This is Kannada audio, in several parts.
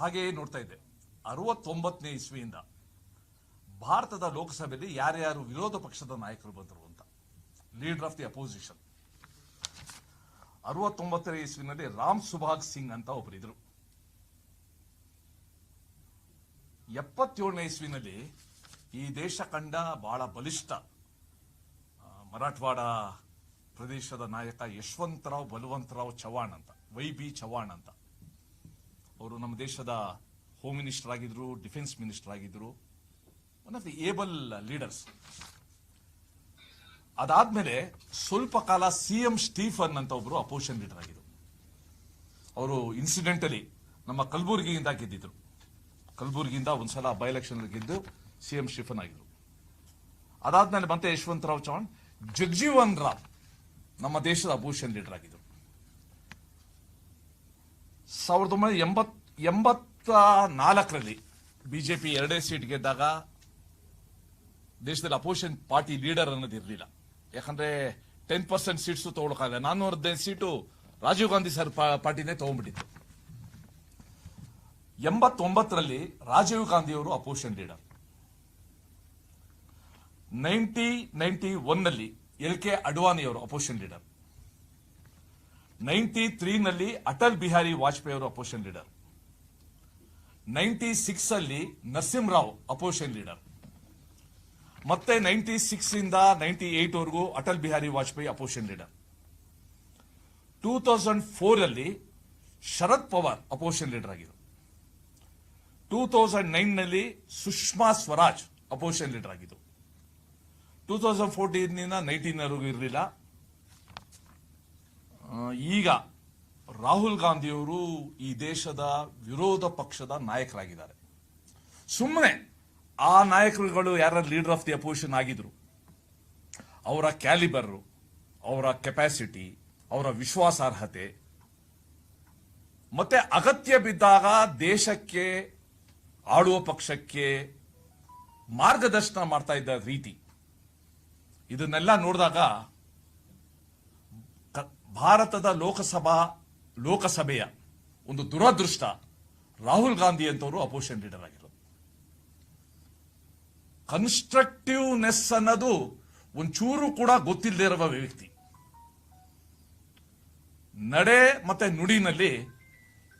ಹಾಗೆ ನೋಡ್ತಾ ಇದ್ದೆ. ಅರವತ್ತೊಂಬತ್ತನೇ ಇಸ್ವಿಯಿಂದ ಭಾರತದ ಲೋಕಸಭೆಯಲ್ಲಿ ಯಾರ್ಯಾರು ವಿರೋಧ ಪಕ್ಷದ ನಾಯಕರು ಬಂದರು ಅಂತ. ಲೀಡರ್ ಆಫ್ ದಿ ಅಪೋಸಿಷನ್ ಅರವತ್ತೊಂಬತ್ತನೇ ಇಸ್ವಿನಲ್ಲಿ ರಾಮ್ ಸುಭಾಗ್ ಸಿಂಗ್ ಅಂತ ಒಬ್ಬರಿದ್ರು ಎಪ್ಪತ್ತೇಳನೇ ಇಸ್ವಿನಲ್ಲಿ ಈ ದೇಶ ಕಂಡ ಬಹಳ ಬಲಿಷ್ಠ ಮರಾಠವಾಡ ಪ್ರದೇಶದ ನಾಯಕ ಯಶವಂತರಾವ್ ಬಲವಂತರಾವ್ ಚವಾಣ್ ಅಂತ, ವೈ ಬಿ ಚವಾಣ್ ಅಂತ. ಅವರು ನಮ್ಮ ದೇಶದ ಹೋಮ್ ಮಿನಿಸ್ಟರ್ ಆಗಿದ್ರು ಡಿಫೆನ್ಸ್ ಮಿನಿಸ್ಟರ್ ಆಗಿದ್ರು one of the able leaders ಅದಾದ್ಮೇಲೆ ಸ್ವಲ್ಪ ಕಾಲ ಸಿ ಎಂ ಸ್ಟೀಫನ್ ಅಂತ ಒಬ್ರು ಅಪೋಸಿಷನ್ ಲೀಡರ್ ಆಗಿದ್ರು. ಅವರು ಇನ್ಸಿಡೆಂಟಲಿ ನಮ್ಮ ಕಲಬುರಗಿಯಿಂದ ಗೆದ್ದಿದ್ರು. ಕಲಬುರಗಿಯಿಂದ ಒಂದ್ಸಲ ಬೈ ಎಲೆಕ್ಷನ್ ಗೆದ್ದು ಸಿ ಎಂ ಸ್ಟೀಫನ್ ಆಗಿದ್ರು. ಅದಾದ್ಮೇಲೆ ಮತ್ತೆ ಯಶವಂತರಾವ್ ಚೌಹಾಣ್, ಜಗಜೀವನ್ ರಾವ್ ನಮ್ಮ ದೇಶದ ಅಪೋಸಿಷನ್ ಲೀಡರ್ ಆಗಿದ್ರು. ಸಾವಿರದ ಒಂಬೈನೂರ ಎಂಬತ್ ಎಂಬತ್ತ ನಾಲ್ಕರಲ್ಲಿ ಬಿ ಜೆ ಪಿ ಎರಡೇ ಸೀಟ್ ಗೆದ್ದಾಗ ದೇಶದಲ್ಲಿ ಅಪೋಸಿಷನ್ ಪಾರ್ಟಿ ಲೀಡರ್ ಅನ್ನೋದು ಇರಲಿಲ್ಲ. ಯಾಕಂದ್ರೆ ಟೆನ್ ಪರ್ಸೆಂಟ್ ಸೀಟ್ಸ್ ತಗೊಳಕಾಗಲ್ಲ ನಾನ್ನೂರ ಹದಿನೈದು ಸೀಟು ರಾಜೀವ್ ಗಾಂಧಿ ಸರ್ ಪಾರ್ಟಿನೇ ತಗೊಂಡ್ಬಿಟ್ಟಿತ್ತು. ಎಂಬತ್ತೊಂಬತ್ತರಲ್ಲಿ ರಾಜೀವ್ ಗಾಂಧಿ ಅವರು ಅಪೋಸಿಷನ್ ಲೀಡರ್. ನೈನ್ಟಿ ನೈನ್ಟಿ ಒನ್ನಲ್ಲಿ ಎಲ್ ಕೆ ಅಡ್ವಾನಿ ಅವರು ಅಪೋಸಿಷನ್ ಲೀಡರ್. ನೈನ್ಟಿ ತ್ರೀನಲ್ಲಿ ಅಟಲ್ ಬಿಹಾರಿ ವಾಜಪೇಯಿ ಅವರು ಅಪೋಷನ್ ಲೀಡರ್. ನೈಂಟಿ ಸಿಕ್ಸ್ ಅಲ್ಲಿ ನರಸಿಂಹರಾವ್ ಅಪೋಷನ್ ಲೀಡರ್. ಮತ್ತೆ ನೈಂಟಿ ಸಿಕ್ಸ್ ಇಂದ ನೈನ್ಟಿ ಏಟ್ ವರೆಗೂ Atal Bihari Vajpayee opposition leader. Two thousand four ಅಲ್ಲಿ ಶರದ್ ಪವಾರ್ ಅಪೋಷನ್ ಲೀಡರ್ ಆಗಿದ್ರು. ಟೂ ತೌಸಂಡ್ ನೈನ್ನಲ್ಲಿ ಸುಷ್ಮಾ ಸ್ವರಾಜ್ ಅಪೋಷನ್ ಲೀಡರ್ ಆಗಿದ್ರು. ಟೂ ತೌಸಂಡ್ ಫೋರ್ಟೀನ್ ನೈನ್ಟೀನ್ ವರೆಗೂ ಇರಲಿಲ್ಲ. ಈಗ ರಾಹುಲ್ ಗಾಂಧಿಯವರು ಈ ದೇಶದ ವಿರೋಧ ಪಕ್ಷದ ನಾಯಕರಾಗಿದ್ದಾರೆ. ಸುಮ್ಮನೆ ಆ ನಾಯಕರುಗಳು ಯಾರ ಲೀಡರ್ ಆಫ್ ದಿ ಅಪೋಸಿಷನ್ ಆಗಿದ್ರು, ಅವರ ಕ್ಯಾಲಿಬರ್ ಅವರ ಕೆಪಾಸಿಟಿ ಅವರ ವಿಶ್ವಾಸಾರ್ಹತೆ, ಮತ್ತೆ ಅಗತ್ಯ ಬಿದ್ದಾಗ ದೇಶಕ್ಕೆ, ಆಳುವ ಪಕ್ಷಕ್ಕೆ ಮಾರ್ಗದರ್ಶನ ಮಾಡ್ತಾ ಇದ್ದ ರೀತಿ. ಇದನ್ನೆಲ್ಲ ನೋಡಿದಾಗ ಭಾರತದ ಲೋಕಸಭಾ, ಲೋಕಸಭೆಯ ಒಂದು ದುರದೃಷ್ಟ ರಾಹುಲ್ ಗಾಂಧಿ ಅಂತವರು ಅಪೋಸಿಷನ್ ಲೀಡರ್ ಆಗಿರೋದು. ಕನ್ಸ್ಟ್ರಕ್ಟಿವ್ನೆಸ್ ಅನ್ನೋದು ಒಂಚೂರು ಕೂಡ ಗೊತ್ತಿಲ್ಲದೆ ಇರುವ ವ್ಯಕ್ತಿ. ನಡೆ ಮತ್ತೆ ನುಡಿನಲ್ಲಿ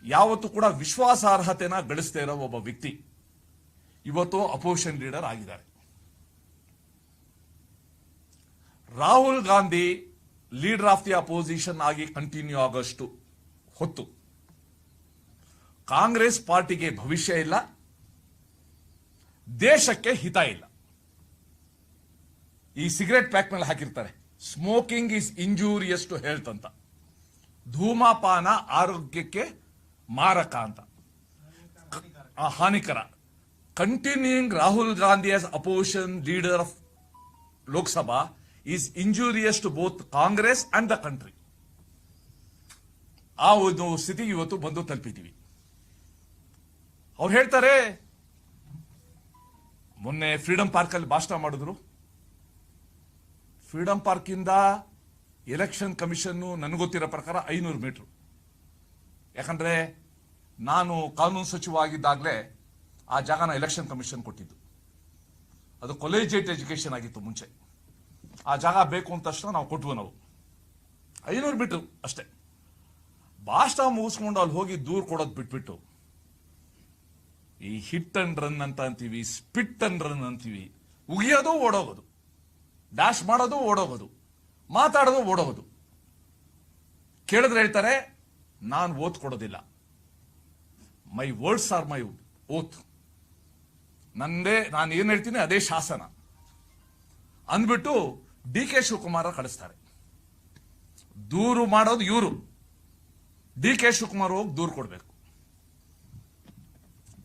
ಯಾವತ್ತೂ ಕೂಡ ವಿಶ್ವಾಸಾರ್ಹತೆನ ಗಳಿಸದೇ ಇರೋ ಒಬ್ಬ ವ್ಯಕ್ತಿ ಇವತ್ತು ಅಪೋಸಿಷನ್ ಲೀಡರ್ ಆಗಿದ್ದಾರೆ. Rahul Gandhi leader of the opposition ಆಗಿ ಕಂಟಿನ್ಯೂ ಆಗೋಷ್ಟು ಹೊತ್ತು. ಕಾಂಗ್ರೆಸ್ ಪಾರ್ಟಿಗೆ ಭವಿಷ್ಯ ಇಲ್ಲ. ದೇಶಕ್ಕೆ ಹಿತ ಇಲ್ಲ. ಈ ಸಿಗರೆಟ್ ಪ್ಯಾಕ್ ಮೇಲೆ ಹಾಕಿರ್ತಾರೆ. Smoking is injurious to health ಅಂತ. ಧೂಮಪಾನ ಆರೋಗ್ಯಕ್ಕೆ ಮಾರಕ ಅಂತ. ಹಾನಿಕರ. Continuing Rahul Gandhi as opposition leader of Lok Sabha is injurious to both Congress and the country ಆ ಒಂದು ಸ್ಥಿತಿಗೆ ಇವತ್ತು ಬಂದು ತಲುಪಿದ್ದೀವಿ. ಅವ್ರು ಹೇಳ್ತಾರೆ, ಮೊನ್ನೆ ಫ್ರೀಡಂ ಪಾರ್ಕ್ ಅಲ್ಲಿ ಭಾಷಣ ಮಾಡಿದ್ರು. ಫ್ರೀಡಂ ಪಾರ್ಕ್ ಇಂದ ಎಲೆಕ್ಷನ್ ಕಮಿಷನ್ ನನಗೊತ್ತಿರೋ ಪ್ರಕಾರ ಐನೂರು ಮೀಟರ್. ಯಾಕಂದ್ರೆ ನಾನು ಕಾನೂನು ಸಚಿವ ಆಗಿದ್ದಾಗಲೇ ಆ ಜಾಗನ ಎಲೆಕ್ಷನ್ ಕಮಿಷನ್ ಕೊಟ್ಟಿದ್ದು. ಅದು ಕೊಲೇಜಿಯೇಟ್ ಎಜುಕೇಶನ್ ಆಗಿತ್ತು ಮುಂಚೆ. ಆ ಜಾಗ ಬೇಕು ಅಂತ ತಕ್ಷಣ ನಾವು ಕೊಟ್ವು ನಾವು ಐನೂರು ಮೀಟರ್ ಅಷ್ಟೇ. ಭಾಷಣ ಮುಗಿಸ್ಕೊಂಡು ಅಲ್ಲಿ ಹೋಗಿ ದೂರ್ ಕೊಡೋದು ಬಿಟ್ಬಿಟ್ಟು, ಈ ಹಿಟ್ ಅಂಡ್ ರನ್ ಅಂತ ಅಂತೀವಿ ಸ್ಪಿಟ್ ಅಂಡ್ ರನ್ ಅಂತೀವಿ, ಉಗಿಯೋದು ಓಡೋಗೋದು ಡ್ಯಾಶ್ ಮಾಡೋದು ಓಡೋಗೋದು, ಮಾತಾಡೋದು ಓಡೋಗೋದು. ಕೇಳಿದ್ರೆ ಹೇಳ್ತಾರೆ, ನಾನು ಓದ್ಕೊಡೋದಿಲ್ಲ. ಮೈ ವರ್ಡ್ಸ್ ಆರ್ ಮೈ ಓತ್ ನಂದೇ, ನಾನು ಏನು ಹೇಳ್ತೀನಿ, ಅದೇ ಶಾಸನ. ಅಂದ್ಬಿಟ್ಟು ಡಿ ಕೆ ಶಿವಕುಮಾರ ಕಳಿಸ್ತಾರೆ. ದೂರು ಮಾಡೋದು ಇವರು. ಡಿ ಕೆ ಶಿವಕುಮಾರ್ ಹೋಗಿ ದೂರು ಕೊಡಬೇಕು.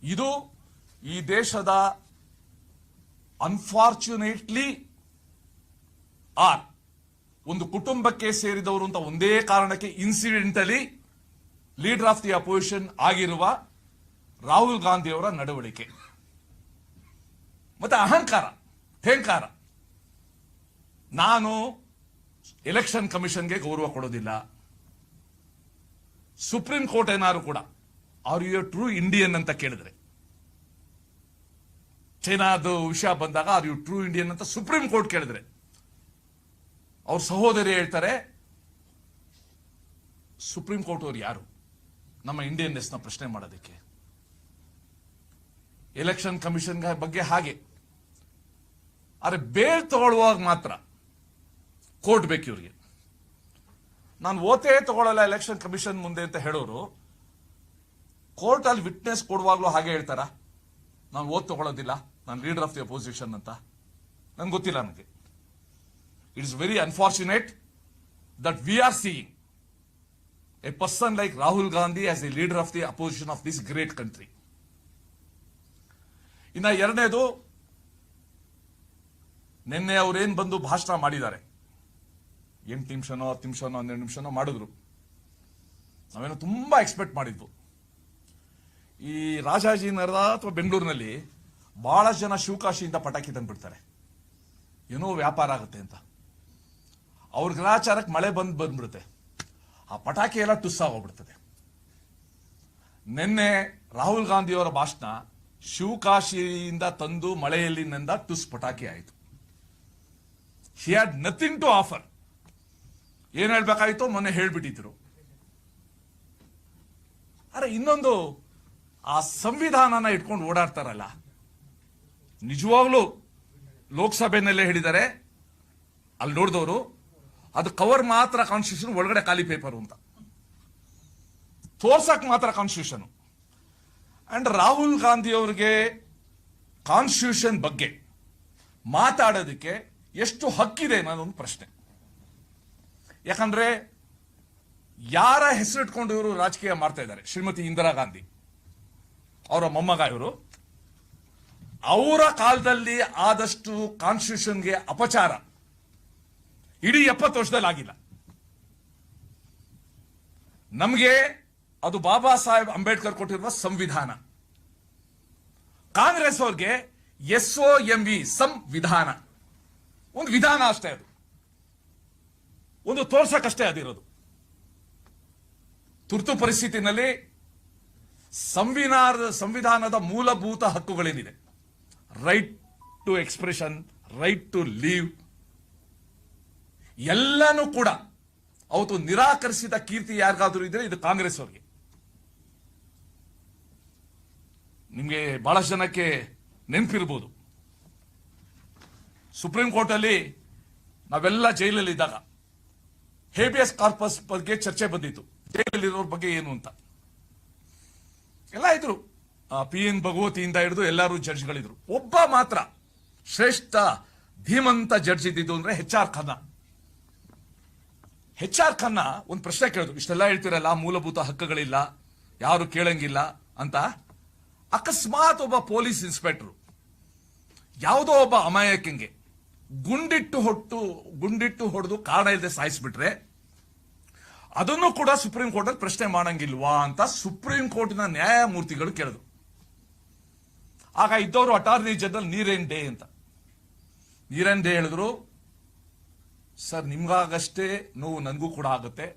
ಇದು ಈ ದೇಶದ ಅನ್ಫಾರ್ಚುನೇಟ್ಲಿ ಆರ್. ಒಂದು ಕುಟುಂಬಕ್ಕೆ ಸೇರಿದವರು ಅಂತ ಒಂದೇ ಕಾರಣಕ್ಕೆ incidentally leader of the opposition ಆಗಿರುವ ರಾಹುಲ್ ಗಾಂಧಿಯವರ ನಡವಳಿಕೆ. ಮತ್ತೆ ಅಹಂಕಾರ, ಠೇಂಕಾರ. ನಾನು ಎಲೆಕ್ಷನ್ ಕಮಿಷನ್ಗೆ ಗೌರವ ಕೊಡೋದಿಲ್ಲ. ಸುಪ್ರೀಂ ಕೋರ್ಟ್ ಏನಾದ್ರು ಕೂಡ ಆರ್ ಯು ಟ್ರೂ ಇಂಡಿಯನ್ ಅಂತ ಕೇಳಿದ್ರೆ. ಚೈನಾದು ವಿಷಯ ಬಂದಾಗ ಆರ್ ಯು ಟ್ರೂ ಇಂಡಿಯನ್ ಅಂತ ಸುಪ್ರೀಂ ಕೋರ್ಟ್ ಕೇಳಿದ್ರೆ. ಅವ್ರ ಸಹೋದರಿ ಹೇಳ್ತಾರೆ ಸುಪ್ರೀಂ ಕೋರ್ಟ್ ಅವ್ರು ಯಾರು? ನಮ್ಮ ಇಂಡಿಯನ್ನೆಸ್ನ ಪ್ರಶ್ನೆ ಮಾಡೋದಕ್ಕೆ. ಎಲೆಕ್ಷನ್ ಕಮಿಷನ್ ಬಗ್ಗೆ ಹಾಗೆ. ಆದರೆ ಬೇಲ್ ತಗೊಳ್ಳುವಾಗ ಮಾತ್ರ ಕೋರ್ಟ್ ಬೇಕು ಇವರಿಗೆ. ನಾನು ಓತೆ ತಗೊಳ್ಳಲ್ಲ ಎಲೆಕ್ಷನ್ ಕಮಿಷನ್ ಮುಂದೆ ಅಂತ ಹೇಳೋರು. ಕೋರ್ಟ್ ಅಲ್ಲಿ ವಿಟ್ನೆಸ್ ಕೊಡುವಾಗ್ಲೂ ಹಾಗೆ ಹೇಳ್ತಾರ? ನಾನು ಓದ್ ತಗೊಳ್ಳೋದಿಲ್ಲ, ನಾನು ಲೀಡರ್ ಆಫ್ ದಿ ಅಪೋಸಿಷನ್ ಅಂತ. ನನ್ಗೆ ಗೊತ್ತಿಲ್ಲ ನನಗೆ. It is very unfortunate that we are seeing a person like Rahul Gandhi as a leader of the opposition of this great country ಇನ್ನ ಎರಡನೇದು, ನಿನ್ನೆ ಏನು ಬಂದು ಭಾಷಣ ಮಾಡಿದ್ದಾರೆ? ಎಂಟು ನಿಮಿಷನೋ, ಹತ್ತು ನಿಮಿಷನೋ, ಹನ್ನೆರಡು ನಿಮಿಷನೋ ಮಾಡಿದ್ರು. ನಾವೇನೋ ತುಂಬಾ ಎಕ್ಸ್ಪೆಕ್ಟ್ ಮಾಡಿದ್ವು. ಈ ರಾಜಾಜಿನಗರ ಅಥವಾ ಬೆಂಗಳೂರಿನಲ್ಲಿ ಭಾಳಷ್ಟು ಜನ ಶಿವಕಾಶಿಯಿಂದ ಪಟಾಕಿ ತಂದುಬಿಡ್ತಾರೆ. ಏನೋ ವ್ಯಾಪಾರ ಆಗುತ್ತೆ ಅಂತ. ಅವ್ರ ಗ್ರಾಚಾರಕ್ಕೆ ಮಳೆ ಬಂದು ಬಂದ್ಬಿಡುತ್ತೆ. ಆ ಪಟಾಕಿ ಎಲ್ಲ ಟುಸ್ಸಾಗೋಗ್ಬಿಡ್ತದೆ ನಿನ್ನೆ ರಾಹುಲ್ ಗಾಂಧಿಯವರ ಭಾಷಣ ಶಿವಕಾಶಿಯಿಂದ ತಂದು ಮಳೆಯಲ್ಲಿ ನಂದ ಟುಸ್ ಪಟಾಕಿ ಆಯಿತು. He had nothing to offer ಏನ್ ಹೇಳ್ಬೇಕಾಯ್ತು ಮೊನ್ನೆ ಹೇಳ್ಬಿಟ್ಟಿದ್ರು. ಅರೆ, ಇನ್ನೊಂದು, ಆ ಸಂವಿಧಾನನ ಇಟ್ಕೊಂಡು ಓಡಾಡ್ತಾರಲ್ಲ. ನಿಜವಾಗ್ಲೂ ಲೋಕಸಭೆನಲ್ಲೇ ಹೇಳಿದ್ದಾರೆ, ಅಲ್ಲಿ ನೋಡಿದವರು, ಅದು ಕವರ್ ಮಾತ್ರ ಕಾನ್ಸ್ಟಿಟ್ಯೂಷನ್ ಒಳಗಡೆ ಖಾಲಿ ಪೇಪರ್ ಅಂತ. ತೋರ್ಸಕ್ ಮಾತ್ರ ಕಾನ್ಸ್ಟಿಟ್ಯೂಷನ್ ಅಂಡ್ ರಾಹುಲ್ ಗಾಂಧಿ ಅವರಿಗೆ ಕಾನ್ಸ್ಟಿಟ್ಯೂಷನ್ ಬಗ್ಗೆ ಮಾತಾಡೋದಕ್ಕೆ ಎಷ್ಟು ಹಕ್ಕಿದೆ ಅನ್ನೋದೊಂದು ಪ್ರಶ್ನೆ. ಯಾಕಂದ್ರೆ ಯಾರ ಹೆಸರಿಟ್ಕೊಂಡು ಇವರು ರಾಜಕೀಯ ಮಾಡ್ತಾ ಇದ್ದಾರೆ? ಶ್ರೀಮತಿ ಇಂದಿರಾ ಗಾಂಧಿ. ಅವರ ಮೊಮ್ಮಗ ಇವರು. ಅವರ ಕಾಲದಲ್ಲಿ ಆದಷ್ಟು ಕಾನ್ಸ್ಟಿಟ್ಯೂಷನ್ಗೆ ಅಪಚಾರ ಇಡೀ ಎಪ್ಪತ್ತು ವರ್ಷದಲ್ಲಿ ಆಗಿಲ್ಲ. ನಮಗೆ ಅದು ಬಾಬಾ ಸಾಹೇಬ್ ಅಂಬೇಡ್ಕರ್ ಕೊಟ್ಟಿರುವ ಸಂವಿಧಾನ. ಕಾಂಗ್ರೆಸ್ ಅವ್ರಿಗೆ ಎಸ್ ಎಂ ವಿ ಸಂವಿಧಾನ ಒಂದು ವಿಧಾನ ಅಷ್ಟೇ ಅದು. ಒಂದು ತೋರ್ಸಕ್ಕಷ್ಟೇ ಅದಿರೋದು. ತುರ್ತು ಪರಿಸ್ಥಿತಿನಲ್ಲಿ ಸಂವಿಧಾನದ ಸಂವಿಧಾನದ ಮೂಲಭೂತ ಹಕ್ಕುಗಳೇನಿದೆ right to expression right to live ಎಲ್ಲನೂ ಕೂಡ ಅವತ್ತು ನಿರಾಕರಿಸಿದ ಕೀರ್ತಿ ಯಾರಿಗಾದ್ರೂ ಇದ್ರೆ ಇದು ಕಾಂಗ್ರೆಸ್ ಅವರಿಗೆ. ನಿಮಗೆ ಬಹಳಷ್ಟು ಜನಕ್ಕೆ ನೆನಪಿರ್ಬೋದು. ಸುಪ್ರೀಂ ಕೋರ್ಟಲ್ಲಿ ನಾವೆಲ್ಲ ಜೈಲಲ್ಲಿ ಇದ್ದಾಗ ಹೇಬಿಯಸ್ ಕಾರ್ಪಸ್ ಬಗ್ಗೆ ಚರ್ಚೆ ಬಂದಿತ್ತು. ಜೈಲಲ್ಲಿರೋರ ಬಗ್ಗೆ ಏನು ಅಂತ. ಎಲ್ಲ ಇದ್ರು. ಪಿ ಎನ್ ಭಗವತಿಯಿಂದ ಹಿಡಿದು ಎಲ್ಲರೂ ಜಡ್ಜ್ಗಳಿದ್ರು. ಒಬ್ಬ ಮಾತ್ರ ಶ್ರೇಷ್ಠ, ಧೀಮಂತ ಜಡ್ಜ್ ಇದ್ದಿದ್ದು ಅಂದ್ರೆ ಹೆಚ್ ಆರ್ ಖನ್ನಾ. ಹೆಚ್ ಆರ್ ಖನ್ನಾ ಒಂದು ಪ್ರಶ್ನೆ ಕೇಳಿದ್ರು. ಇಷ್ಟೆಲ್ಲ ಹೇಳ್ತಿರಲ್ಲ, ಮೂಲಭೂತ ಹಕ್ಕುಗಳಿಲ್ಲ, ಯಾರು ಕೇಳಂಗಿಲ್ಲ ಅಂತ. ಅಕಸ್ಮಾತ್ ಒಬ್ಬ ಪೊಲೀಸ್ ಇನ್ಸ್ಪೆಕ್ಟರ್, ಯಾವುದೋ ಒಬ್ಬ ಅಮಾಯಕಂಗೆ ಗುಂಡಿಟ್ಟು ಹೊಟ್ಟು, ಗುಂಡಿಟ್ಟು ಹೊಡೆದು ಕಾರಣ ಇಲ್ಲದೆ ಸಾಯಿಸ್ಬಿಟ್ರೆ, ಅದನ್ನು ಕೂಡ ಸುಪ್ರೀಂ ಕೋರ್ಟ್ ಅಲ್ಲಿ ಪ್ರಶ್ನೆ ಮಾಡಂಗಿಲ್ವಾ ಅಂತ ಸುಪ್ರೀಂ ಕೋರ್ಟಿನ ನ್ಯಾಯಮೂರ್ತಿಗಳು ಕೇಳಿದ್ರು. ಆಗ ಇದ್ದವರು ಅಟಾರ್ನಿ ಜನರಲ್ ನೀರೇನ್ ಡೇ ಅಂತ. ನೀರೇನ್ ಡೇ ಹೇಳಿದ್ರು, ಸರ್, ನಿಮ್ಗಾಗಷ್ಟೇ ನೋವು ನನಗೂ ಕೂಡ ಆಗುತ್ತೆ.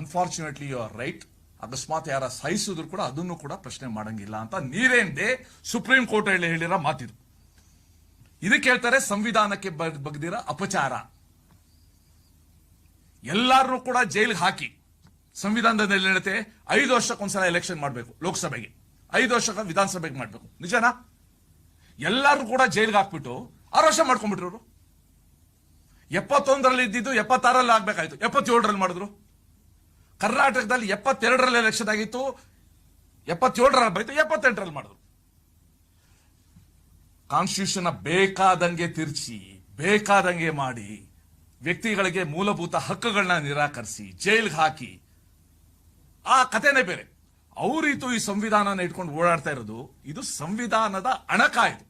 ಅನ್ಫಾರ್ಚುನೇಟ್ಲಿ ಯು ಆರ್ ರೈಟ್ ಅಕಸ್ಮಾತ್ ಯಾರ ಸಹಿಸಿದ್ರು ಕೂಡ ಅದನ್ನು ಕೂಡ ಪ್ರಶ್ನೆ ಮಾಡಂಗಿಲ್ಲ ಅಂತ ನೀರೇನ್ ಡೇ ಸುಪ್ರೀಂ ಕೋರ್ಟ್ ಹೇಳಿ ಹೇಳಿರೋ ಮಾತಿದು. ಇದಕ್ಕೆ ಹೇಳ್ತಾರೆ ಸಂವಿಧಾನಕ್ಕೆ ಬಗ್ದಿರ ಅಪಚಾರ. ಎಲ್ಲಾರನ್ನೂ ಕೂಡ ಜೈಲಿಗೆ ಹಾಕಿ. ಸಂವಿಧಾನದಲ್ಲಿ ಹೇಳುತ್ತೆ ಐದು ವರ್ಷಕ್ಕೊಂದ್ಸಲ ಎಲೆಕ್ಷನ್ ಮಾಡಬೇಕು ಲೋಕಸಭೆಗೆ. ಐದು ವರ್ಷಕ್ಕೆ ವಿಧಾನಸಭೆಗೆ ಮಾಡಬೇಕು. ನಿಜನಾ? ಎಲ್ಲರೂ ಕೂಡ ಜೈಲಿಗೆ ಹಾಕ್ಬಿಟ್ಟು ಆರು ವರ್ಷ ಮಾಡ್ಕೊಂಡ್ಬಿಟ್ರು ಎಪ್ಪತ್ತೊಂದರಲ್ಲಿ ಇದ್ದಿದ್ದು ಎಪ್ಪತ್ತಾರಲ್ಲಿ ಆಗ್ಬೇಕಾಯ್ತು. ಎಪ್ಪತ್ತೇಳರಲ್ಲಿ ಮಾಡಿದ್ರು. ಕರ್ನಾಟಕದಲ್ಲಿ ಎಪ್ಪತ್ತೆರಡರಲ್ಲಿ ಎಲೆಕ್ಷನ್ ಆಗಿತ್ತು. ಎಪ್ಪತ್ತೇಳರಲ್ಲಿ ಬೈತು ಎಪ್ಪತ್ತೆಂಟರಲ್ಲಿ ಮಾಡಿದ್ರು. ಕಾನ್ಸ್ಟಿಟ್ಯೂಷನ್ ಬೇಕಾದಂಗೆ ತಿರ್ಚಿ, ಬೇಕಾದಂಗೆ ಮಾಡಿ, ವ್ಯಕ್ತಿಗಳಿಗೆ ಮೂಲಭೂತ ಹಕ್ಕುಗಳನ್ನ ನಿರಾಕರಿಸಿ, ಜೈಲ್ಗೆ ಹಾಕಿ. ಆ ಕಥೆನೇ ಬೇರೆ. ಅವರಿತು ಈ ಸಂವಿಧಾನನ ಇಟ್ಕೊಂಡು ಓಡಾಡ್ತಾ ಇರೋದು, ಇದು ಸಂವಿಧಾನದ ಅಣಕ ಇದು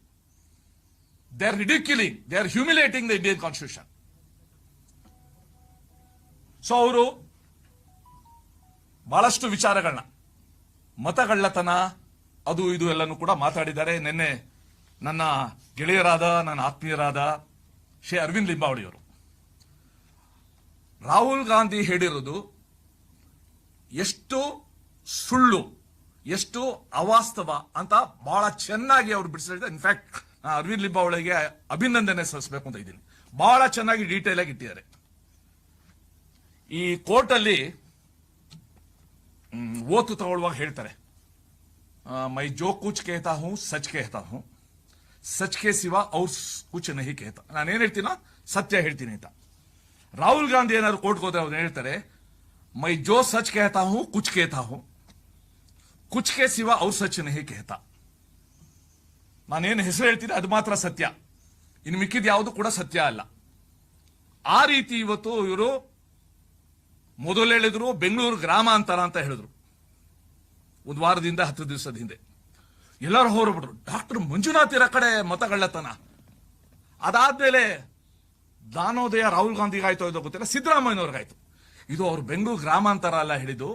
they are ridiculing they are humiliating the Indian constitution so ಅವರು ಬಹಳಷ್ಟು ವಿಚಾರಗಳನ್ನ ಮತಗಳ್ಳತನ, ಅದು ಇದು ಎಲ್ಲನೂ ಕೂಡ ಮಾತಾಡಿದ್ದಾರೆ. ನಿನ್ನೆ ನನ್ನ ಗೆಳೆಯರಾದ ನನ್ನ ಆತ್ಮೀಯರಾದ ಶ್ರೀ ಅರವಿಂದ್ ಲಿಂಬಾವಳಿಯವರು. ರಾಹುಲ್ ಗಾಂಧಿ ಹೇಳಿರೋದು ಎಷ್ಟು ಸುಳ್ಳು ಎಷ್ಟು ಅವಾಸ್ತವ ಅಂತ ಬಹಳ ಚೆನ್ನಾಗಿ ಅವರು ಬಿಡಿಸಿದ್ದಾರೆ. ಇನ್ಫ್ಯಾಕ್ಟ್ ಅರವಿಂದ್ ಲಿಂಬಾವಳಿಗೆ ಅಭಿನಂದನೆ ಸಲ್ಲಿಸಬೇಕು ಅಂತ ಇದ್ದೀನಿ. ಬಹಳ ಚೆನ್ನಾಗಿ ಡೀಟೇಲ್ ಆಗಿ ಇಟ್ಟಿದ್ದಾರೆ. ಈ ಕೋರ್ಟ್ ಅಲ್ಲಿ ಹ್ಮ್, ಓತು ತಗೊಳ್ಳುವಾಗ ಹೇಳ್ತಾರೆ ಮೈ ಜೋ ಕೂಚ್ ಕೇತಾ ಹೂ ಸಚ್ ಕೇತಾ ಹೂಂ. ಸಚ್ ಕೆ ಶಿವ ಅವ್ರ ಕುಚ್ ನಹಿ ಕೇತಾ. ನಾನೇನ್ ಹೇಳ್ತೀನೋ ಸತ್ಯ ಹೇಳ್ತೀನಿ ಅಂತ. ರಾಹುಲ್ ಗಾಂಧಿ ಏನಾದ್ರು ಕೋರ್ಟ್ ಹೋದ್ರೆ ಅವ್ರು ಹೇಳ್ತಾರೆ, ಮೈ ಜೋ ಸಚ್ ಕೇತಾ ಹೂ, ಕುಚ್ ಕೇತಾ ಹೂ. ಕುಚ್ ಕೆ ಶಿವ ಅವ್ರ ಸಚ್ ನಹಿ ಕೇತ. ನಾನೇನು ಹೆಸರು ಹೇಳ್ತೀನಿ, ಅದು ಮಾತ್ರ ಸತ್ಯ. ಇನ್ನು ಮಿಕ್ಕಿದ ಯಾವುದು ಕೂಡ ಸತ್ಯ ಅಲ್ಲ. ಆ ರೀತಿ ಇವತ್ತು ಇವರು ಮೊದಲು ಹೇಳಿದ್ರು, ಬೆಂಗಳೂರು ಗ್ರಾಮಾಂತರ ಅಂತ ಹೇಳಿದ್ರು. ಒಂದು ವಾರದಿಂದ ಹತ್ತು ದಿವಸದ ಹಿಂದೆ. ಎಲ್ಲರೂ ಹೊರಬಿಟ್ರು ಡಾಕ್ಟರ್ ಮಂಜುನಾಥ್ ಇರೋ ಕಡೆ ಮತಗಳ್ಳತನ. ಅದಾದ್ಮೇಲೆ ದಾನೋದಯ ರಾಹುಲ್ ಗಾಂಧಿಗಾಯ್ತೋ ಇದು ಗೊತ್ತಿಲ್ಲ, ಸಿದ್ದರಾಮಯ್ಯನವ್ರಿಗಾಯ್ತು. ಇದು ಅವ್ರು ಬೆಂಗಳೂರು ಗ್ರಾಮಾಂತರ ಎಲ್ಲ ಹಿಡಿದು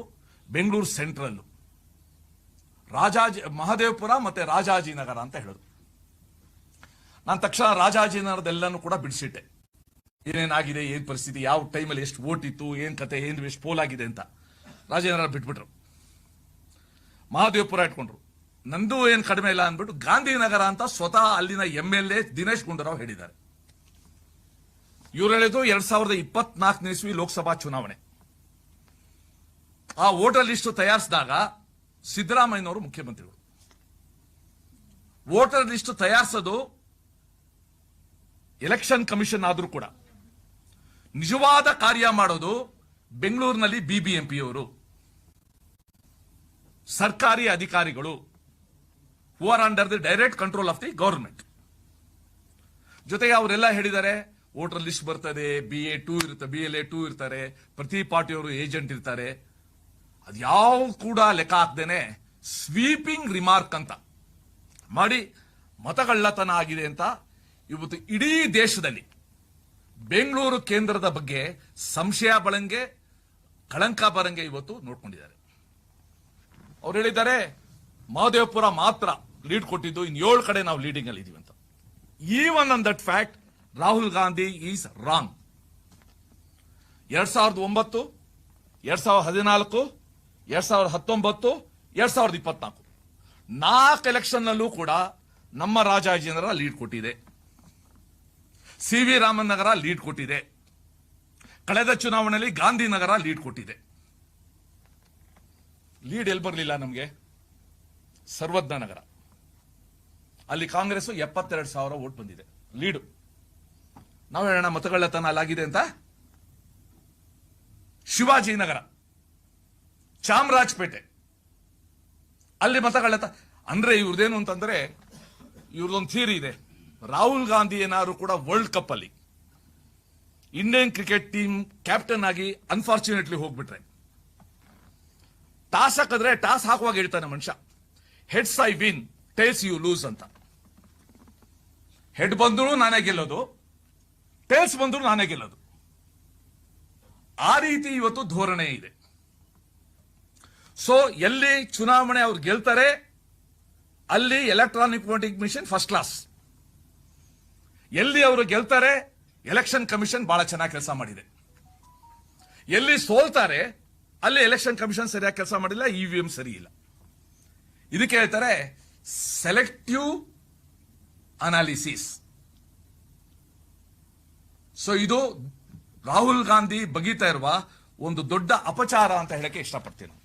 ಬೆಂಗಳೂರು ಸೆಂಟ್ರಲ್. ರಾಜಾಜಿ, ಮಹದೇವಪುರ ಮತ್ತೆ ರಾಜಾಜಿನಗರ ಅಂತ ಹೇಳಿದ್ರು ನಾನು ತಕ್ಷಣ ರಾಜಾಜಿನಗರದೆಲ್ಲನೂ ಕೂಡ ಬಿಡಿಸಿಟ್ಟೆ. ಏನೇನಾಗಿದೆ, ಏನ್ ಪರಿಸ್ಥಿತಿ, ಯಾವ ಟೈಮಲ್ಲಿ ಎಷ್ಟು ಓಟ್ ಇತ್ತು, ಏನ್ ಕತೆ, ಏನು ಎಷ್ಟು ಪೋಲ್ ಆಗಿದೆ ಅಂತ. ರಾಜೇಂದ್ರ ಬಿಟ್ಬಿಟ್ರು. ಮಹಾದೇವಪುರ ಇಟ್ಕೊಂಡ್ರು. ನಂದು ಏನ್ ಕಡಿಮೆ ಇಲ್ಲ ಅಂದ್ಬಿಟ್ಟು ಗಾಂಧಿನಗರ ಅಂತ ಸ್ವತಃ ಅಲ್ಲಿನ M L A Dinesh Gundu Rao ಹೇಳಿದ್ದಾರೆ. ಇವರು ಹೇಳಿದ್ದು ಎರಡ್ ಸಾವಿರದ ಇಪ್ಪತ್ನಾಲ್ಕನೇ ಇಸ್ವಿ ಲೋಕಸಭಾ ಚುನಾವಣೆ. ಆ ವೋಟರ್ ಲಿಸ್ಟ್ ತಯಾರಿಸಿದಾಗ ಸಿದ್ದರಾಮಯ್ಯನವರು ಮುಖ್ಯಮಂತ್ರಿಗಳು. ವೋಟರ್ ಲಿಸ್ಟ್ ತಯಾರಿಸೋದು ಎಲೆಕ್ಷನ್ ಕಮಿಷನ್ ಆದ್ರೂ ಕೂಡ. ನಿಜವಾದ ಕಾರ್ಯ ಮಾಡೋದು ಬೆಂಗಳೂರಿನಲ್ಲಿ ಬಿಬಿಎಂಪಿಯವರು ಸರ್ಕಾರಿ ಅಧಿಕಾರಿಗಳು. Who are under the direct control of the government ಜೊತೆಗೆ ಅವರೆಲ್ಲ ಹೇಳಿದ್ದಾರೆ, ವೋಟರ್ ಲಿಸ್ಟ್ ಬರ್ತದೆ ಬಿ ಎ ಟೂ ಇರುತ್ತೆ ಬಿ ಎಲ್ ಎ ಟೂ ಇರ್ತಾರೆ, ಪ್ರತಿ ಪಾರ್ಟಿಯವರು ಏಜೆಂಟ್ ಇರ್ತಾರೆ. ಅದ್ಯಾವ ಕೂಡ ಲೆಕ್ಕ ಹಾಕ್ದೇನೆ ಸ್ವೀಪಿಂಗ್ ರಿಮಾರ್ಕ್ ಅಂತ. ಮಾಡಿ ಮತಗಳ್ಳತನ ಆಗಿದೆ ಅಂತ ಇವತ್ತು ಇಡೀ ದೇಶದಲ್ಲಿ ಬೆಂಗಳೂರು ಕೇಂದ್ರದ ಬಗ್ಗೆ ಸಂಶಯ ಬಳಂಗೆ, ಕಳಂಕ ಬರಂಗೆ ಇವತ್ತು ನೋಡ್ಕೊಂಡಿದ್ದಾರೆ. ಅವ್ರು ಹೇಳಿದ್ದಾರೆ ಮಹದೇವಪುರ ಮಾತ್ರ ಲೀಡ್ ಕೊಟ್ಟಿದ್ದು ಇನ್ ಏಳು ಕಡೆ ನಾವು ಲೀಡಿಂಗ್ ಅಲ್ಲಿ ಇದೀವಿ ಅಂತ. Even on that fact Rahul Gandhi is wrong ಎರಡ್ ಸಾವಿರದ ಒಂಬತ್ತು, ಎರಡ್ ಸಾವಿರದ ಹದಿನಾಲ್ಕು, ಎರಡ್ ಸಾವಿರದ ಹತ್ತೊಂಬತ್ತು, ಎರಡ್ ಸಾವಿರದ ಇಪ್ಪತ್ನಾಲ್ಕು. ನಾಲ್ಕು ಎಲೆಕ್ಷನ್ ನಲ್ಲೂ ಕೂಡ ನಮ್ಮ ರಾಜಾಜಿನಗರ ಲೀಡ್ ಕೊಟ್ಟಿದೆ. C V Raman Nagar lead ಕೊಟ್ಟಿದೆ. ಕಳೆದ ಚುನಾವಣೆಯಲ್ಲಿ ಗಾಂಧಿನಗರ ಲೀಡ್ ಕೊಟ್ಟಿದೆ. ಲೀಡ್ ಎಲ್ಲಿ ಬರಲಿಲ್ಲ ನಮಗೆ? ಸರ್ವಜ್ಞ ನಗರ. ಅಲ್ಲಿ ಕಾಂಗ್ರೆಸ್ ಎಪ್ಪತ್ತೆರಡು ಸಾವಿರ ವೋಟ್ ಬಂದಿದೆ. ಲೀಡು. ನಾವು ಹೇಳೋಣ ಮತಗಳ್ಳತನ ಅಲ್ಲಾಗಿದೆ ಅಂತ? ಶಿವಾಜಿನಗರ. ಚಾಮರಾಜಪೇಟೆ. ಅಲ್ಲಿ ಮತಗಳ್ಳತ ಅಂದ್ರೆ ಇವ್ರದೇನು ಅಂತಂದ್ರೆ, ಇವ್ರದೊಂದು ಥಿಯರಿ ಇದೆ. ರಾಹುಲ್ ಗಾಂಧಿ ಏನಾದ್ರು ಕೂಡ ವರ್ಲ್ಡ್ ಕಪ್ ಅಲ್ಲಿ ಇಂಡಿಯನ್ ಕ್ರಿಕೆಟ್ ಟೀಮ್ ಕ್ಯಾಪ್ಟನ್ ಆಗಿ ಅನ್ಫಾರ್ಚುನೇಟ್ಲಿ ಹೋಗ್ಬಿಟ್ರೆ. ಟಾಸ್ ಹಾಕಿದ್ರೆ ಟಾಸ್ ಹಾಕುವಾಗ ಹೇಳ್ತಾನೆ ಮನುಷ್ಯ. Heads I win tails you lose ಅಂತ. ಹೆಡ್ ಬಂದರೂ ನಾನೇ ಗೆಲ್ಲೋದು, ಟೇಲ್ಸ್ ಬಂದರೂ ನಾನೇ ಗೆಲ್ಲೋದು. ಆ ರೀತಿ ಇವತ್ತು ಧೋರಣೆ ಇದೆ. ಸೊ ಎಲ್ಲಿ ಚುನಾವಣೆ ಅವ್ರು ಗೆಲ್ತಾರೆ, ಅಲ್ಲಿ electronic voting machine first class ಎಲ್ಲಿ ಅವರು ಗೆಲ್ತಾರೆ ಎಲೆಕ್ಷನ್ ಕಮಿಷನ್ ಬಹಳ ಚೆನ್ನಾಗಿ ಕೆಲಸ ಮಾಡಿದೆ. ಎಲ್ಲಿ ಸೋಲ್ತಾರೆ, ಅಲ್ಲಿ ಎಲೆಕ್ಷನ್ ಕಮಿಷನ್ ಸರಿಯಾಗಿ ಕೆಲಸ ಮಾಡಿಲ್ಲ, ಇ ವಿ ಎಂ ಸರಿ ಇಲ್ಲ. ಇದಕ್ಕೆ ಹೇಳ್ತಾರೆ ಸೆಲೆಕ್ಟಿವ್ ಅನಾಲಿಸಿಸ್. ಸೊ ಇದು ರಾಹುಲ್ ಗಾಂಧಿ ಬಗೀತಾ ಇರುವ ಒಂದು ದೊಡ್ಡ ಅಪಚಾರ ಅಂತ ಹೇಳಕ್ಕೆ ಇಷ್ಟಪಡ್ತೀನಿ.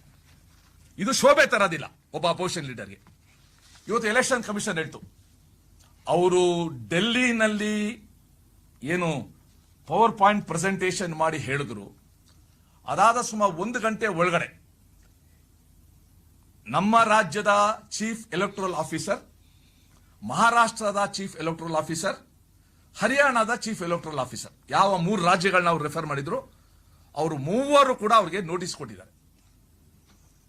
ಇದು ಶೋಭೆ ತರೋದಿಲ್ಲ ಒಬ್ಬ ಅಪೋಸಿಷನ್ ಲೀಡರ್ಗೆ ಇವತ್ತು ಎಲೆಕ್ಷನ್ ಕಮಿಷನ್ ಹೇಳ್ತು. ಅವರು ಡೆಲ್ಲಿನಲ್ಲಿ ಏನು ಪವರ್ ಪಾಯಿಂಟ್ ಪ್ರೆಸೆಂಟೇಷನ್ ಮಾಡಿ ಹೇಳಿದ್ರು. ಅದಾದ ಸುಮಾರು ಒಂದು ಗಂಟೆ ಒಳಗಡೆ ನಮ್ಮ ರಾಜ್ಯದ ಚೀಫ್ ಎಲೆಕ್ಟ್ರಲ್ ಆಫೀಸರ್ ಮಹಾರಾಷ್ಟ್ರದ ಚೀಫ್ ಎಲೆಕ್ಟ್ರಲ್ ಆಫೀಸರ್ ಹರಿಯಾಣದ ಚೀಫ್ ಎಲೆಕ್ಟ್ರಲ್ ಆಫೀಸರ್ ಯಾವ ಮೂರು ರಾಜ್ಯಗಳನ್ನ ಅವ್ರು ರೆಫರ್ ಮಾಡಿದ್ರು, ಅವರು ಮೂವರು ಕೂಡ ಅವ್ರಿಗೆ ನೋಟಿಸ್ ಕೊಟ್ಟಿದ್ದಾರೆ.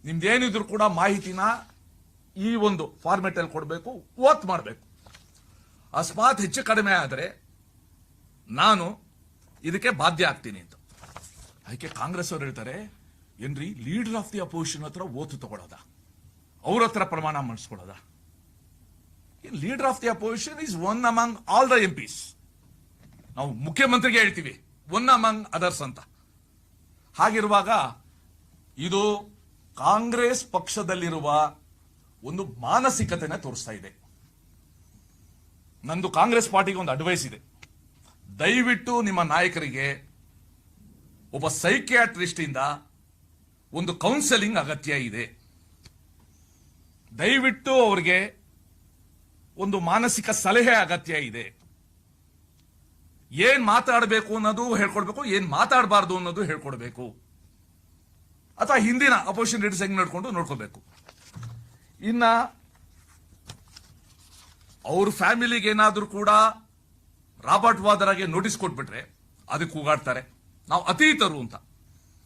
ನಿಮ್ದೇನಿದ್ರು ಕೂಡ ಮಾಹಿತಿನ ಈ ಒಂದು ಫಾರ್ಮೆಟ್ ಅಲ್ಲಿ ಕೊಡಬೇಕು, ಓತ್ ಮಾಡಬೇಕು. ಅಸ್ಮಾತ್ ಹೆಚ್ಚು ಕಡಿಮೆ ಆದರೆ ನಾನು ಇದಕ್ಕೆ ಬಾಧ್ಯ ಆಗ್ತೀನಿ ಅಂತ. ಅದಕ್ಕೆ ಕಾಂಗ್ರೆಸ್ ಅವರು ಹೇಳ್ತಾರೆ, ಏನ್ರಿ ಲೀಡರ್ ಆಫ್ ದಿ ಅಪೋಸಿಷನ್ ಹತ್ರ ಓತು ತಗೊಳ್ಳೋದ ಅವ್ರ ಹತ್ರ ಪ್ರಮಾಣ ಮಾಡಿಸ್ಕೊಳ್ಳೋದ? Leader of the opposition is one among all the MPs ನಾವು ಮುಖ್ಯಮಂತ್ರಿಗೆ ಹೇಳ್ತೀವಿ ಒನ್ ಅಮಂಗ್ ಅದರ್ಸ್ ಅಂತ. ಹಾಗಿರುವಾಗ ಇದು ಕಾಂಗ್ರೆಸ್ ಪಕ್ಷದಲ್ಲಿರುವ ಒಂದು ಮಾನಸಿಕತೆನ ತೋರಿಸ್ತಾ ಇದೆ. ನಂದು ಕಾಂಗ್ರೆಸ್ ಪಾರ್ಟಿಗೆ ಒಂದು ಅಡ್ವೈಸ್ ಇದೆ. ದಯವಿಟ್ಟು ನಿಮ್ಮ ನಾಯಕರಿಗೆ ಒಬ್ಬ ಸೈಕ್ಯಾಟ್ರಿಸ್ಟ್ ಇಂದ ಒಂದು ಕೌನ್ಸೆಲಿಂಗ್ ಅಗತ್ಯ ಇದೆ. ದಯವಿಟ್ಟು ಅವರಿಗೆ ಒಂದು ಮಾನಸಿಕ ಸಲಹೆ ಅಗತ್ಯ ಇದೆ. ಏನ್ ಮಾತಾಡಬೇಕು ಅನ್ನೋದು ಹೇಳ್ಕೊಡ್ಬೇಕು, ಏನ್ ಮಾತಾಡಬಾರ್ದು ಅನ್ನೋದು ಹೇಳ್ಕೊಡ್ಬೇಕು. ಅಥವಾ ಹಿಂದಿನ ಲೀಡರ್ಸ್ ಹೆಂಗ್ ನೋಡ್ಕೊಂಡು ನೋಡ್ಕೋಬೇಕು. ಇನ್ನ ಅವ್ರ ಫ್ಯಾಮಿಲಿಗೆ ಏನಾದರೂ ಕೂಡ ರಾಬರ್ಟ್ ವಾದರಾಗೆ ನೋಟಿಸ್ ಕೊಟ್ಬಿಟ್ರೆ ಅದಕ್ಕೆ ಕೂಗಾಡ್ತಾರೆ. ನಾವು ಅತೀತರು ಅಂತ.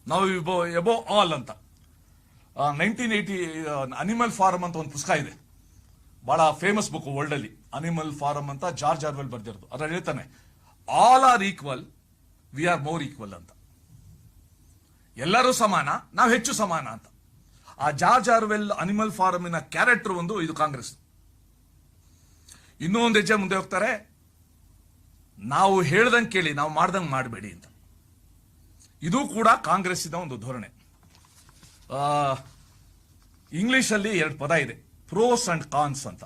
ನಾವು ಎಬೋ ಆಲ್ ಅಂತ. ನೈನ್ಟೀನ್ ಏಯ್ಟಿ ಅನಿಮಲ್ ಫಾರ್ಮ್ ಅಂತ ಒಂದು ಪುಸ್ತಕ ಇದೆ. ಬಹಳ ಫೇಮಸ್ ಬುಕ್ ವರ್ಲ್ಡ್ ಅಲ್ಲಿ ಅನಿಮಲ್ ಫಾರಂ ಅಂತ ಜಾರ್ಜ್ ಆರ್ವೆಲ್ ಬರ್ದಿರೋದು. ಅದ್ರಲ್ಲಿ ಹೇಳ್ತಾನೆ all are equal we are more equal ಅಂತ. ಎಲ್ಲರೂ ಸಮಾನ, ನಾವು ಹೆಚ್ಚು ಸಮಾನ ಅಂತ. ಆ ಜಾರ್ಜ್ ಆರ್ವೆಲ್ ಅನಿಮಲ್ ಫಾರಮಿನ ಕ್ಯಾರೆಕ್ಟರ್ ಒಂದು ಇದು ಕಾಂಗ್ರೆಸ್. ಇನ್ನೂ ಒಂದು ಹೆಜ್ಜೆ ಮುಂದೆ ಹೋಗ್ತಾರೆ, ನಾವು ಹೇಳ್ದಂಗೆ ಕೇಳಿ, ನಾವು ಮಾಡ್ದಂಗೆ ಮಾಡಬೇಡಿ ಅಂತ. ಇದು ಕೂಡ ಕಾಂಗ್ರೆಸ್ಸಿನ ಒಂದು ಧೋರಣೆ. ಇಂಗ್ಲಿಷಲ್ಲಿ ಎರಡು ಪದ ಇದೆ. ಪ್ರೋಸ್ ಅಂಡ್ ಕಾನ್ಸ್ ಅಂತ.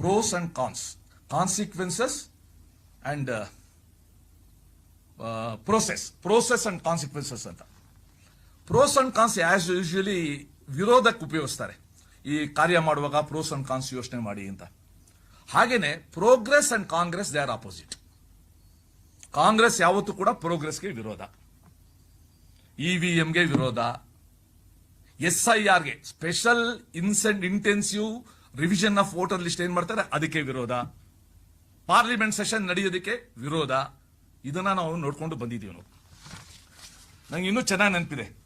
Pros and cons consequences and process process and consequences ಅಂತ. Pros and cons as usually ವಿರೋಧಕ್ಕೆ ಉಪಯೋಗಿಸ್ತಾರೆ. ಈ ಕಾರ್ಯ ಮಾಡುವಾಗ ಪ್ರೋಸ್ ಅಂಡ್ ಕಾನ್ಸ್ ಯೋಚನೆ ಮಾಡಿ ಅಂತ. ಹಾಗೇನೆ progress and Congress they are opposite Congress ಯಾವತ್ತೂ ಕೂಡ ಪ್ರೋಗ್ರೆಸ್ಗೆ ವಿರೋಧ. ಇವಿಎಂಗೆ ವಿರೋಧ. S I ಆರ್ಗೆ special intent intensive revision of voter list ಏನ್ ಮಾಡ್ತಾರೆ? ಅದಕ್ಕೆ ವಿರೋಧ. ಪಾರ್ಲಿಮೆಂಟ್ ಸೆಷನ್ ನಡೆಯೋದಕ್ಕೆ ವಿರೋಧ. ಇದನ್ನ ನಾವು ನೋಡ್ಕೊಂಡು ಬಂದಿದ್ದೀವಿ ನಾವು. ನಂಗೆ ಇನ್ನೂ ಚೆನ್ನಾಗಿ ನೆನಪಿದೆ.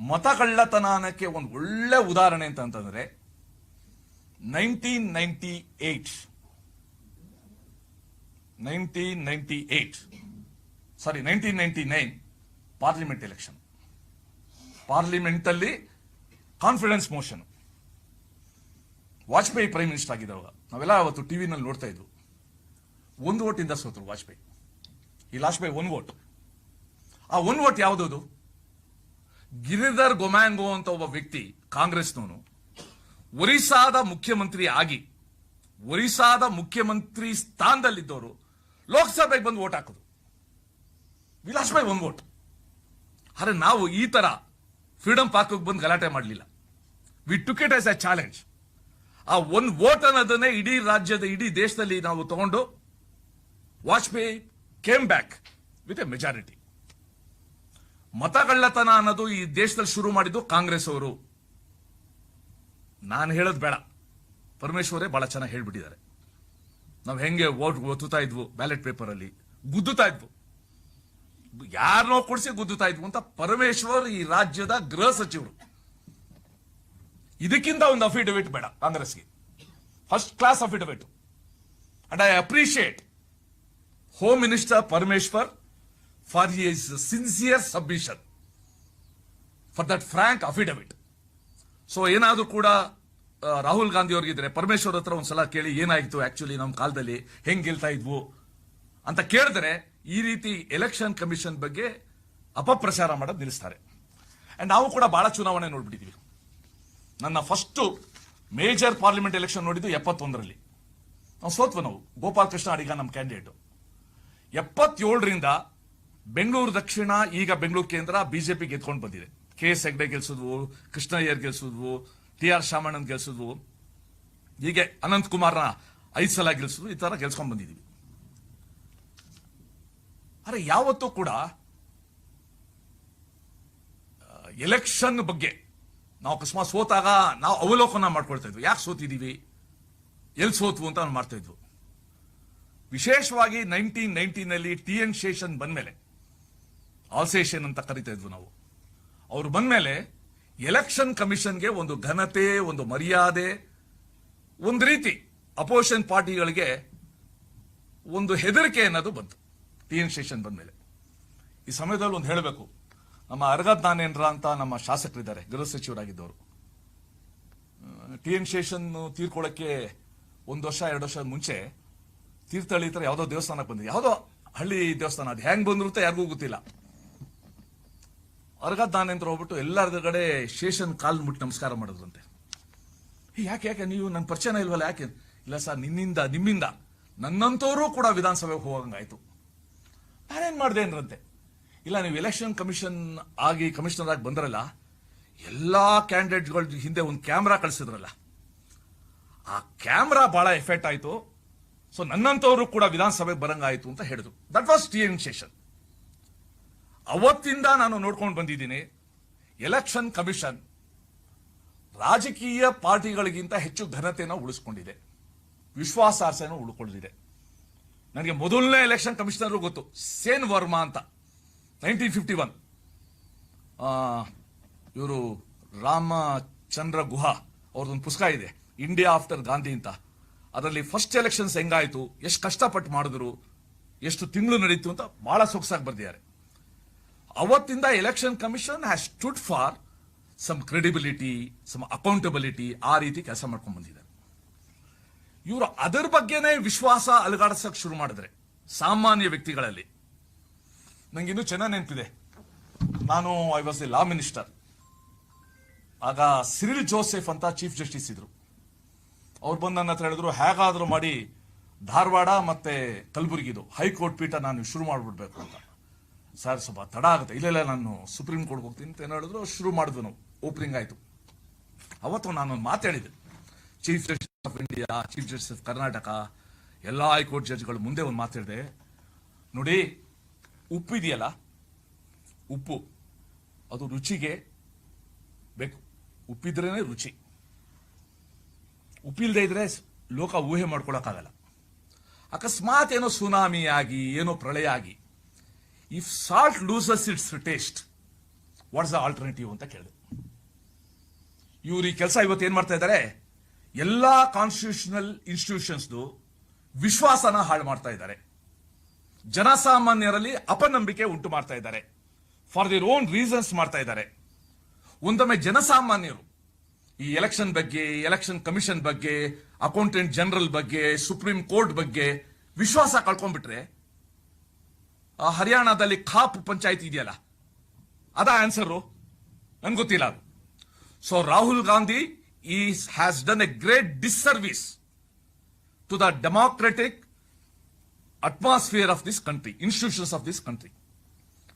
ಮತ ಕಳ್ಳತನಕ್ಕೆ ಒಂದು ಒಳ್ಳೆ ಉದಾಹರಣೆ ಅಂತ ಅಂತಂದ್ರೆ, nineteen ninety eight nineteen ninety eight sorry nineteen ninety nine parliament election. Parliament ಅಲ್ಲಿ confidence motion. Vajpayee prime minister ಆಗಿದ್ದವಾಗ ನಾವೆಲ್ಲ ಅವತ್ತು ಟಿವಿನಲ್ಲಿ ನೋಡ್ತಾ ಇದ್ವು. ಒಂದು ಓಟಿಂದ ಸೋತರು ವಾಜಪೇಯಿ. ಈ ಲಾಸ್ಟ್ ಬೈ ಒನ್ ವೋಟ್ ಆ ಒನ್ ವೋಟ್ ಯಾವುದದು? ಗಿರಿಧರ್ ಗೊಮ್ಯಾಂಗೋ ಅಂತ ಒಬ್ಬ ವ್ಯಕ್ತಿ, ಕಾಂಗ್ರೆಸ್ನವನು, ಒರಿಸ್ಸಾದ ಮುಖ್ಯಮಂತ್ರಿ ಆಗಿ, ಒರಿಸ್ಸಾದ ಮುಖ್ಯಮಂತ್ರಿ ಸ್ಥಾನದಲ್ಲಿದ್ದವರು ಲೋಕಸಭೆಗೆ ಬಂದು ವೋಟ್ ಹಾಕೋದು. ವಿಲಾಸ್ ಬೈ ಒನ್ ವೋಟ್ ಆದರೆ ನಾವು ಈ ತರ ಫ್ರೀಡಂ ಪಾರ್ಕ್ ಬಂದು ಗಲಾಟೆ ಮಾಡಲಿಲ್ಲ. We took it as a challenge ಆ ಒಂದು ವೋಟ್ ಅನ್ನೋದನ್ನೇ ಇಡೀ ರಾಜ್ಯದ, ಇಡೀ ದೇಶದಲ್ಲಿ ನಾವು ತಗೊಂಡು Vajpayee came back with a majority ಮತಗಳ್ಳತನ ಅನ್ನೋದು ಈ ದೇಶದಲ್ಲಿ ಶುರು ಮಾಡಿದ್ದು ಕಾಂಗ್ರೆಸ್ ಅವರು. ನಾನು ಹೇಳೋದು ಬೇಡ. ಪರಮೇಶ್ವರೇ ಬಹಳ ಚೆನ್ನಾಗಿ ಹೇಳ್ಬಿಟ್ಟಿದ್ದಾರೆ. ನಾವು ಹೆಂಗೆ ಓಟ್ ಒತ್ತುತ್ತಾ ಇದ್ವು ಬ್ಯಾಲೆಟ್ ಪೇಪರ್ ಅಲ್ಲಿ? ಗುದ್ದುತ್ತಾ ಇದ್ವು. ಯಾರನ್ನೋ ಕೊಡಿಸಿ ಗುದ್ದುತ್ತಾ ಇದ್ವು ಅಂತ ಪರಮೇಶ್ವರ್ ಈ ರಾಜ್ಯದ ಗೃಹ ಸಚಿವರು. ಇದಕ್ಕಿಂತ ಒಂದು ಅಫಿಡವಿಟ್ ಬೇಡ, ಕಾಂಗ್ರೆಸ್ಗೆ. First class affidavit and I appreciate home minister Parameshwar for his sincere submission for that frank affidavit so ಏನಾದರೂ ಕೂಡ ರಾಹುಲ್ ಗಾಂಧಿ ಅವ್ರಿಗಿದ್ರೆ ಪರಮೇಶ್ವರ್ ಹತ್ರ ಒಂದ್ಸಲ ಕೇಳಿ ಏನಾಯಿತು ಆಕ್ಚುಲಿ ನಮ್ಮ ಕಾಲದಲ್ಲಿ, ಹೆಂಗೆ ಗೆಲ್ತಾ ಇದ್ವು ಅಂತ ಕೇಳಿದ್ರೆ ಈ ರೀತಿ ಎಲೆಕ್ಷನ್ ಕಮಿಷನ್ ಬಗ್ಗೆ ಅಪಪ್ರಚಾರ ಮಾಡೋದು ನಿಲ್ಲಿಸ್ತಾರೆ. ಅಂಡ್ ನಾವು ಕೂಡ ಬಹಳ ಚುನಾವಣೆ ನೋಡ್ಬಿಟ್ಟಿದೀವಿ. ನನ್ನ ಫಸ್ಟ್ ಮೇಜರ್ ಪಾರ್ಲಿಮೆಂಟ್ ಎಲೆಕ್ಷನ್ ನೋಡಿದ್ದು ಎಪ್ಪತ್ತೊಂದರಲ್ಲಿ. ನಾವು ಸೋತ್ವ ನಾವು. ಗೋಪಾಲ್ ಕೃಷ್ಣ ಅಡಿಗ ನಮ್ಮ ಕ್ಯಾಂಡಿಡೇಟ್ ಎಪ್ಪತ್ತೇಳರಿಂದ ಬೆಂಗಳೂರು ದಕ್ಷಿಣ, ಈಗ ಬೆಂಗಳೂರು ಕೇಂದ್ರ ಬಿಜೆಪಿ ಗೆದ್ಕೊಂಡು ಬಂದಿದೆ. ಕೆ ಎಸ್ ಹೆಗ್ಡೆ ಗೆಲ್ಸಿದ್ವು, ಕೃಷ್ಣಯ್ಯರ್ ಗೆಲ್ಸಿದ್ವು ಟಿ ಆರ್ ಶಾಮಣ್ಣನ್ ಗೆಲ್ಸಿದ್ವು, ಹೀಗೆ ಅನಂತ್ ಕುಮಾರ್ನ ಐದು ಸಲ ಗೆಲ್ಸಿದ್ವು, ಈ ತರ ಗೆಲ್ಸ್ಕೊಂಡ್ ಬಂದಿದೀವಿ. ಅರೆ, ಯಾವತ್ತೂ ಕೂಡ ಎಲೆಕ್ಷನ್ ಬಗ್ಗೆ ನಾವು ಅಕಸ್ಮಾತ್ ಸೋತಾಗ ನಾವು ಅವಲೋಕನ ಮಾಡ್ಕೊಳ್ತಾ ಇದ್ವಿ. ಯಾಕೆ ಸೋತಿದ್ದೀವಿ ಎಲ್ಲಿ ಸೋತು ಅಂತ ನಾವು ಮಾಡ್ತಾ ಇದ್ವು. ವಿಶೇಷವಾಗಿ ನೈನ್ಟೀನ್ ನೈನ್ಟೀನಲ್ಲಿ ಟಿ ಎನ್ ಶೇಷನ್ ಬಂದ್ಮೇಲೆ, ಆಲ್ಸೇಷನ್ ಅಂತ ಕರಿತಾ ಇದ್ವು ನಾವು. ಅವ್ರು ಬಂದಮೇಲೆ ಎಲೆಕ್ಷನ್ ಕಮಿಷನ್ಗೆ ಒಂದು ಘನತೆ, ಒಂದು ಮರ್ಯಾದೆ, ಒಂದು ರೀತಿ ಅಪೋಸಿಷನ್ ಪಾರ್ಟಿಗಳಿಗೆ ಒಂದು ಹೆದರಿಕೆ ಅನ್ನೋದು ಬಂತು. ಟಿ ಎನ್ ಶೇಷನ್ ಬಂದ್ಮೇಲೆ. ಈ ಸಮಯದಲ್ಲಿ ಒಂದು ಹೇಳಬೇಕು. ನಮ್ಮ ಅರ್ಗದ್ ನಾನೇನ್ರ ಅಂತ ನಮ್ಮ ಶಾಸಕರಿದ್ದಾರೆ ಗೃಹ ಸಚಿವರಾಗಿದ್ದವರು. ಟಿ ಎನ್ ಶೇಷನ್ ತೀರ್ಕೊಳ್ಳೋಕ್ಕೆ ಒಂದು ವರ್ಷ ಎರಡು ವರ್ಷ ಮುಂಚೆ ತೀರ್ಥಹಳ್ಳಿ ಹತ್ರ ಯಾವುದೋ ದೇವಸ್ಥಾನಕ್ಕೆ ಬಂದಿದೆ. ಯಾವುದೋ ಹಳ್ಳಿ ದೇವಸ್ಥಾನ ಅದು ಹೆಂಗ್ ಅಂತ ಯಾರಿಗೂ ಗೊತ್ತಿಲ್ಲ. ಅರ್ಗದ್ದಾನೆಂತ್ರ ಹೋಗ್ಬಿಟ್ಟು ಎಲ್ಲರ ಕಡೆ ಶೇಷನ್ ಕಾಲ್ ಮುಟ್ಟಿ ನಮಸ್ಕಾರ ಮಾಡಿದ್ರಂತೆ. "ಏ, ಯಾಕೆ ಯಾಕೆ ನೀವು ನನ್ನ ಪರಿಚಯನ ಇಲ್ವಲ್ಲ ಯಾಕೆ? ಇಲ್ಲ ಸರ್ ನಿನ್ನಿಂದ ನಿಮ್ಮಿಂದ ನನ್ನಂತವರು ಕೂಡ ವಿಧಾನಸಭೆಗೆ ಹೋಗಂಗಾಯ್ತು. ನಾನೇನ್ ಮಾಡಿದೆ ಅಂದ್ರಂತೆ? ಇಲ್ಲ, ನೀವು ಎಲೆಕ್ಷನ್ ಕಮಿಷನ್ ಆಗಿ ಕಮಿಷನರ್ ಆಗಿ ಬಂದ್ರಲ್ಲ, ಎಲ್ಲ ಕ್ಯಾಂಡಿಡೇಟ್ಗಳ ಹಿಂದೆ ಒಂದು ಕ್ಯಾಮ್ರಾ ಕಳಿಸಿದ್ರಲ್ಲ. ಆ ಕ್ಯಾಮ್ರಾ ಬಹಳ ಎಫೆಕ್ಟ್ ಆಯಿತು. ಸೊ ನನ್ನಂಥವರು ಕೂಡ ವಿಧಾನಸಭೆಗೆ ಬರಂಗಾಯಿತು ಅಂತ ಹೇಳಿದ್ರು. ದಟ್ ವಾಸ್ ಟಿ ಸೆಷನ್ ಅವತ್ತಿಂದ ನಾನು ನೋಡ್ಕೊಂಡು ಬಂದಿದ್ದೀನಿ ಎಲೆಕ್ಷನ್ ಕಮಿಷನ್ ರಾಜಕೀಯ ಪಾರ್ಟಿಗಳಿಗಿಂತ ಹೆಚ್ಚು ಘನತೆಯನ್ನು ಉಳಿಸ್ಕೊಂಡಿದೆ. ವಿಶ್ವಾಸಾರ್ಹತೆಯನ್ನು ಉಳ್ಕೊಂಡಿದೆ. ನನಗೆ ಮೊದಲನೇ ಎಲೆಕ್ಷನ್ ಕಮಿಷನರ್ ಗೊತ್ತು, ಸೇನ್ ವರ್ಮಾ ಅಂತ. Nineteen fifty one. ಇವರು ರಾಮಚಂದ್ರ ಗುಹಾ ಅವ್ರದ್ದೊಂದು ಪುಸ್ತಕ ಇದೆ ಇಂಡಿಯಾ ಆಫ್ಟರ್ ಗಾಂಧಿ ಅಂತ. ಅದರಲ್ಲಿ ಫಸ್ಟ್ ಎಲೆಕ್ಷನ್ಸ್ ಹೆಂಗಾಯಿತು, ಎಷ್ಟು ಕಷ್ಟಪಟ್ಟು ಮಾಡಿದ್ರು, ಎಷ್ಟು ತಿಂಗಳು ನಡೀತು ಅಂತ ಬಹಳ ಸೊಗಸಾಗಿ ಬರ್ದಿದ್ದಾರೆ. ಅವತ್ತಿಂದ election commission has stood for some credibility some accountability ಆ ರೀತಿ ಕೆಲಸ ಮಾಡ್ಕೊಂಡು ಬಂದಿದ್ದಾರೆ. ಇವರು ಅದರ ಬಗ್ಗೆನೇ ವಿಶ್ವಾಸ ಅಲುಗಾಡಿಸಕ್ಕೆ ಶುರು ಮಾಡಿದ್ರೆ, ಸಾಮಾನ್ಯ ವ್ಯಕ್ತಿಗಳಲ್ಲಿ. ನಂಗೆ ಇನ್ನೂ ಚೆನ್ನಾಗಿ ನೆನಪಿದೆ. ನಾನು I was a law minister ಆಗ ಸಿರಿಲ್ ಜೋಸೆಫ್ ಅಂತ ಚೀಫ್ ಜಸ್ಟಿಸ್ ಇದ್ರು. ಅವ್ರು ಬಂದು ನನ್ನ ಹತ್ರ ಹೇಳಿದ್ರು, ಹೇಗಾದ್ರೂ ಮಾಡಿ ಧಾರವಾಡ ಮತ್ತೆ ಕಲಬುರಗಿದು ಹೈಕೋರ್ಟ್ ಪೀಠ ನಾನು ಶುರು ಮಾಡಿಬಿಡ್ಬೇಕು ಅಂತ. ಸರ್, ಸ್ವಲ್ಪ ತಡ ಆಗುತ್ತೆ. ಇಲ್ಲ ಇಲ್ಲ ನಾನು ಸುಪ್ರೀಂ ಕೋರ್ಟ್ ಹೋಗ್ತೀನಿ. ಅಂತ ಏನು ಹೇಳಿದ್ರು, ಶುರು ಮಾಡಿದ್ವು ನಾವು. ಓಪನಿಂಗ್ ಆಯಿತು. ಅವತ್ತು ನಾನೊಂದು ಮಾತಾಡಿದೆ chief justice of India chief justice of Karnataka ಎಲ್ಲ ಹೈಕೋರ್ಟ್ ಜಡ್ಜ್ಗಳು ಮುಂದೆ ಒಂದು ಮಾತಾಡಿದೆ ನೋಡಿ ಉಪ್ಪು ಇದೆಯಲ್ಲ ಉಪ್ಪು. ಅದು ರುಚಿಗೆ ಬೇಕು. ಉಪ್ಪಿದ್ರೇ ರುಚಿ. ಉಪ್ಪಿಲ್ದೇ ಇದ್ರೆ ಲೋಕ ಊಹೆ ಮಾಡ್ಕೊಳಕ್ಕಾಗಲ್ಲ. ಅಕಸ್ಮಾತ್ ಏನೋ ಸುನಾಮಿ ಆಗಿ ಏನೋ ಪ್ರಳಯ ಆಗಿ if salt loses its taste what's the alternative ಅಂತ ಕೇಳಿದೆ. ಇವರು ಈ ಕೆಲಸ ಇವತ್ತು ಏನು ಮಾಡ್ತಾ ಇದ್ದಾರೆ ಎಲ್ಲ ಕಾನ್ಸ್ಟಿಟ್ಯೂಷನಲ್ ಇನ್ಸ್ಟಿಟ್ಯೂಷನ್ಸ್ದು ವಿಶ್ವಾಸನ ಹಾಳು ಮಾಡ್ತಾ ಇದ್ದಾರೆ. ಜನಸಾಮಾನ್ಯರಲ್ಲಿ ಅಪನಂಬಿಕೆ ಉಂಟು ಮಾಡ್ತಾ ಇದ್ದಾರೆ. ಫಾರ್ ದಿರ್ ಓನ್ ರೀಸನ್ಸ್ ಮಾಡ್ತಾ ಇದ್ದಾರೆ. ಒಂದೊಮ್ಮೆ ಜನಸಾಮಾನ್ಯರು ಈ ಎಲೆಕ್ಷನ್ ಬಗ್ಗೆ ಎಲೆಕ್ಷನ್ ಕಮಿಷನ್ ಬಗ್ಗೆ ಅಕೌಂಟೆಂಟ್ ಜನರಲ್ ಬಗ್ಗೆ ಸುಪ್ರೀಂ ಕೋರ್ಟ್ ಬಗ್ಗೆ ವಿಶ್ವಾಸ ಕಳ್ಕೊಂಡ್ಬಿಟ್ರೆ ಹರಿಯಾಣದಲ್ಲಿ ಖಾಪ್ ಪಂಚಾಯತ್ ಇದೆಯಲ್ಲ? ಅದ ಆನ್ಸರು ನನ್ಗೆ ಗೊತ್ತಿಲ್ಲ ಅದು. So Rahul Gandhi is has done a great disservice to the democratic atmosphere of this country institutions of this country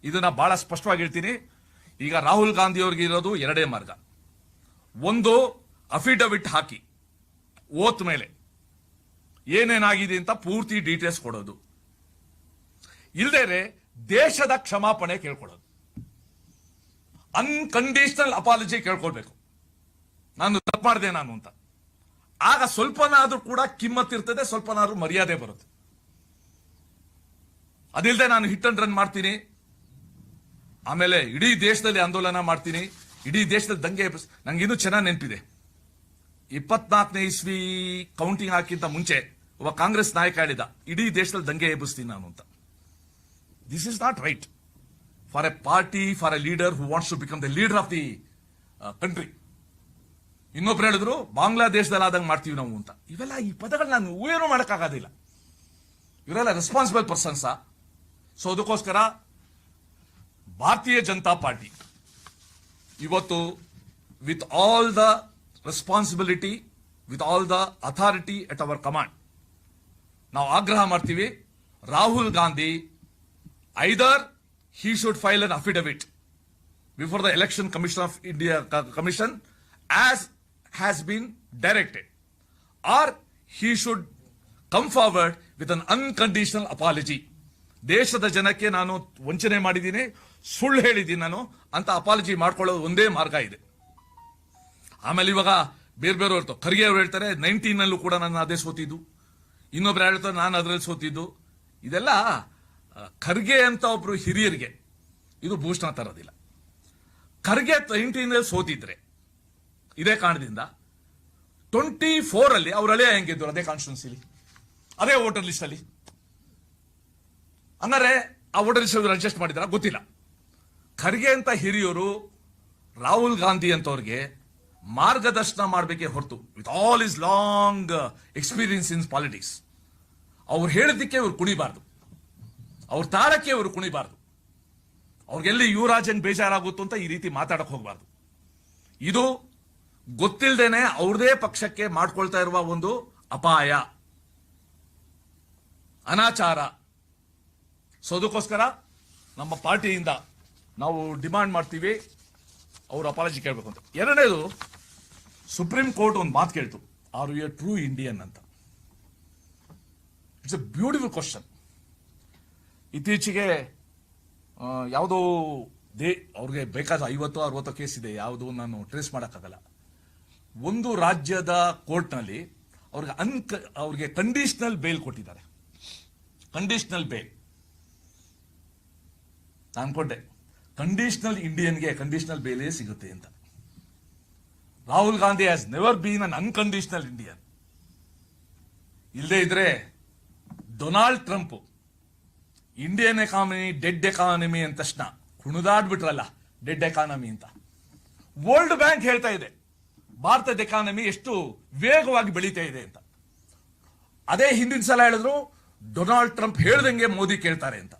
ಇದನ್ನ ಬಹಳ ಸ್ಪಷ್ಟವಾಗಿ ಹೇಳ್ತೀನಿ. ಈಗ ರಾಹುಲ್ ಗಾಂಧಿ ಅವ್ರಿಗೆ ಇರೋದು ಎರಡೇ ಮಾರ್ಗ. ಒಂದು ಅಫಿಡವಿಟ್ ಹಾಕಿ, ಓತ್ ಮೇಲೆ. ಏನೇನಾಗಿದೆ ಅಂತ ಪೂರ್ತಿ ಡೀಟೇಲ್ಸ್ ಕೊಡೋದು. ಇಲ್ದೇನೆ ದೇಶದ ಕ್ಷಮಾಪಣೆ ಕೇಳ್ಕೊಳ್ಳೋದು. Unconditional apology ಕೇಳ್ಕೊಳ್ಬೇಕು. ನಾನು ತಪ್ಪು ಮಾಡಿದೆ ನಾನು ಅಂತ. ಆಗ ಸ್ವಲ್ಪನಾದ್ರೂ ಕೂಡ ಕಿಮ್ಮತ್ತಿರ್ತದೆ, ಸ್ವಲ್ಪನಾದ್ರೂ ಮರ್ಯಾದೆ ಬರುತ್ತೆ. ಅದಿಲ್ಲದೆ ನಾನು ಹಿಟ್ ಅಂಡ್ ರನ್ ಮಾಡ್ತೀನಿ. ಆಮೇಲೆ ಇಡೀ ದೇಶದಲ್ಲಿ ಆಂದೋಲನ ಮಾಡ್ತೀನಿ. ಇಡೀ ದೇಶದಲ್ಲಿ ದಂಗೆ ನಂಗೆ ಇನ್ನೂ ಚೆನ್ನಾಗಿ ನೆನಪಿದೆ. ಇಪ್ಪತ್ನಾಲ್ಕನೇ ಇಸ್ವಿ ಕೌಂಟಿಂಗ್ ಹಾಕಿಂತ ಮುಂಚೆ ಒಬ್ಬ ಕಾಂಗ್ರೆಸ್ ನಾಯಕ ಹೇಳಿದ, ಇಡೀ ದೇಶದಲ್ಲಿ ದಂಗೆ ಎಬ್ಬಿಸ್ತೀನಿ ನಾನು ಅಂತ. This is not right for a party for a leader who wants to become the leader of the country ಇನ್ನೊಬ್ರು ಹೇಳಿದ್ರು, ಬಾಂಗ್ಲಾದೇಶದಲ್ಲಿ ಆದಂಗೆ ಮಾಡ್ತೀವಿ ನಾವು ಅಂತ. ಇವೆಲ್ಲ ಈ ಪದಗಳು ನಾನು ಏನು ಮಾಡೋಕ್ಕಾಗೋದಿಲ್ಲ. ಇವರೆಲ್ಲ ರೆಸ್ಪಾನ್ಸಿಬಲ್ ಪರ್ಸನ್ಸಾ ಸೊ ಅದಕ್ಕೋಸ್ಕರ ಭಾರತೀಯ ಜನತಾ ಪಾರ್ಟಿ ಇವತ್ತು with all the responsibility with all the authority at our command ನಾವು ಆಗ್ರಹ ಮಾಡ್ತೀವಿ ರಾಹುಲ್ ಗಾಂಧಿ ಐದರ್ he should file an affidavit before the election commission of india commission as has been directed or he should come forward with an unconditional apology ದೇಶದ ಜನಕ್ಕೆ ನಾನು ವಂಚನೆ ಮಾಡಿದ್ದೀನಿ, ಸುಳ್ಳು ಹೇಳಿದ್ದೀನಿ ನಾನು, ಅಂತ ಅಪಾಲಜಿ ಮಾಡ್ಕೊಳ್ಳೋದು ಒಂದೇ ಮಾರ್ಗ ಇದೆ. ಆಮೇಲೆ ಇವಾಗ ಬೇರೆ ಬೇರೆ ಇರ್ತಾವೆ ಖರ್ಗೆ ಅವರು ಹೇಳ್ತಾರೆ, ನೈನ್ಟೀನಲ್ಲೂ ಕೂಡ ನಾನು ಅದೇ ಸೋತಿದ್ದು. ಇನ್ನೊಬ್ರು ಹೇಳ್ತಾರೆ, ನಾನು ಅದರಲ್ಲಿ ಸೋತಿದ್ದು. ಇದೆಲ್ಲ ಖರ್ಗೆ ಅಂತ ಒಬ್ರು ಹಿರಿಯರಿಗೆ, ಇದು ಭೂಷಣ ತರೋದಿಲ್ಲ. ಖರ್ಗೆ ನೈನ್ಟೀನಲ್ಲಿ ಸೋತಿದ್ರೆ, ಇದೇ ಕಾರಣದಿಂದ ಟ್ವೆಂಟಿ ಫೋರಲ್ಲಿ ಅವ್ರ ಹಳೆಯ ಹೆಂಗಿದ್ರು, ಅದೇ ಕಾನ್ಸ್ಟಿಟ್ಯೂನ್ಸಿಲಿ ಅದೇ ವೋಟರ್ ಲಿಸ್ಟ್ ಅಲ್ಲಿ. ಹಂಗಾರೆ ಆ ಲಿಸ್ಟ್ ಅಡ್ಜಸ್ಟ್ ಮಾಡಿದಾರ ಗೊತ್ತಿಲ್ಲ. ಖರ್ಗೆ ಅಂತ ಹಿರಿಯರು ರಾಹುಲ್ ಗಾಂಧಿ ಅಂತವ್ರಿಗೆ ಮಾರ್ಗದರ್ಶನ ಮಾಡಬೇಕೇ ಹೊರತು with all is long experience in politics ಅವ್ರು ಹೇಳಿದ್ದಕ್ಕೆ ಇವ್ರು ಕುಣಿಬಾರ್ದು. ಅವ್ರ ತಾಳಕ್ಕೆ ಇವರು ಕುಣಿಬಾರ್ದು. ಅವ್ರಿಗೆಲ್ಲಿ ಯುವರಾಜನ್ ಬೇಜಾರಾಗುತ್ತೋ ಅಂತ ಈ ರೀತಿ ಮಾತಾಡಕ್ಕೆ ಹೋಗಬಾರ್ದು. ಇದು ಗೊತ್ತಿಲ್ಲದೇನೆ ಅವ್ರದೇ ಪಕ್ಷಕ್ಕೆ ಮಾಡ್ಕೊಳ್ತಾ ಇರುವ ಒಂದು ಅಪಾಯ. ಅನಾಚಾರ. ಸೊ ಅದಕ್ಕೋಸ್ಕರ ನಮ್ಮ ಪಾರ್ಟಿಯಿಂದ ನಾವು ಡಿಮಾಂಡ್ ಮಾಡ್ತೀವಿ. ಅವ್ರ ಅಪಾಲಜಿ ಕೇಳಬೇಕು ಅಂತ. ಎರಡನೇದು ಸುಪ್ರೀಂ ಕೋರ್ಟ್ ಒಂದು ಮಾತು ಕೇಳ್ತು. Are you a true Indian ಅಂತ. ಇಟ್ಸ್ ಎ ಬ್ಯೂಟಿಫುಲ್ ಕ್ವಶನ್ ಇತ್ತೀಚೆಗೆ ಯಾವುದೋ ದೇ, ಅವ್ರಿಗೆ ಬೇಕಾದ ಐವತ್ತು ಅರವತ್ತು ಕೇಸ್ ಇದೆ. ಯಾವುದು ನಾನು ಟ್ರೇಸ್ ಮಾಡೋಕ್ಕಾಗಲ್ಲ. ಒಂದು ರಾಜ್ಯದ ಕೋರ್ಟ್ನಲ್ಲಿ ಅವ್ರಿಗೆ ಅನ್ಕ ಅವ್ರಿಗೆ ಕಂಡೀಷನಲ್ ಬೇಲ್ ಕೊಟ್ಟಿದ್ದಾರೆ. ಕಂಡೀಷನಲ್ ಬೇಲ್ ಅನ್ಕೊಂಡೆ ಕಂಡೀಷನಲ್ ಇಂಡಿಯನ್ಗೆ ಕಂಡೀಷನಲ್ ಬೇಲೇ ಸಿಗುತ್ತೆ ಅಂತ. Rahul Gandhi has never been un unconditional Indian ಇಲ್ಲದೆ ಇದ್ರೆ Donald Trump Indian economy dead economy ಅಂತ ತಕ್ಷಣ ಕುಣಿದಾಡ್ಬಿಟ್ರಲ್ಲ ಡೆಡ್ ಎಕಾನಮಿ ಅಂತ. ವರ್ಲ್ಡ್ ಬ್ಯಾಂಕ್ ಹೇಳ್ತಾ ಇದೆ, ಭಾರತದ ಎಕಾನಮಿ ಎಷ್ಟು ವೇಗವಾಗಿ ಬೆಳೀತಾ ಇದೆ ಅಂತ. ಅದೇ ಹಿಂದಿನ ಸಲ ಹೇಳಿದ್ರು, ಡೊನಾಲ್ಡ್ ಟ್ರಂಪ್ ಹೇಳ್ದಂಗೆ ಮೋದಿ ಕೇಳ್ತಾರೆ ಅಂತ.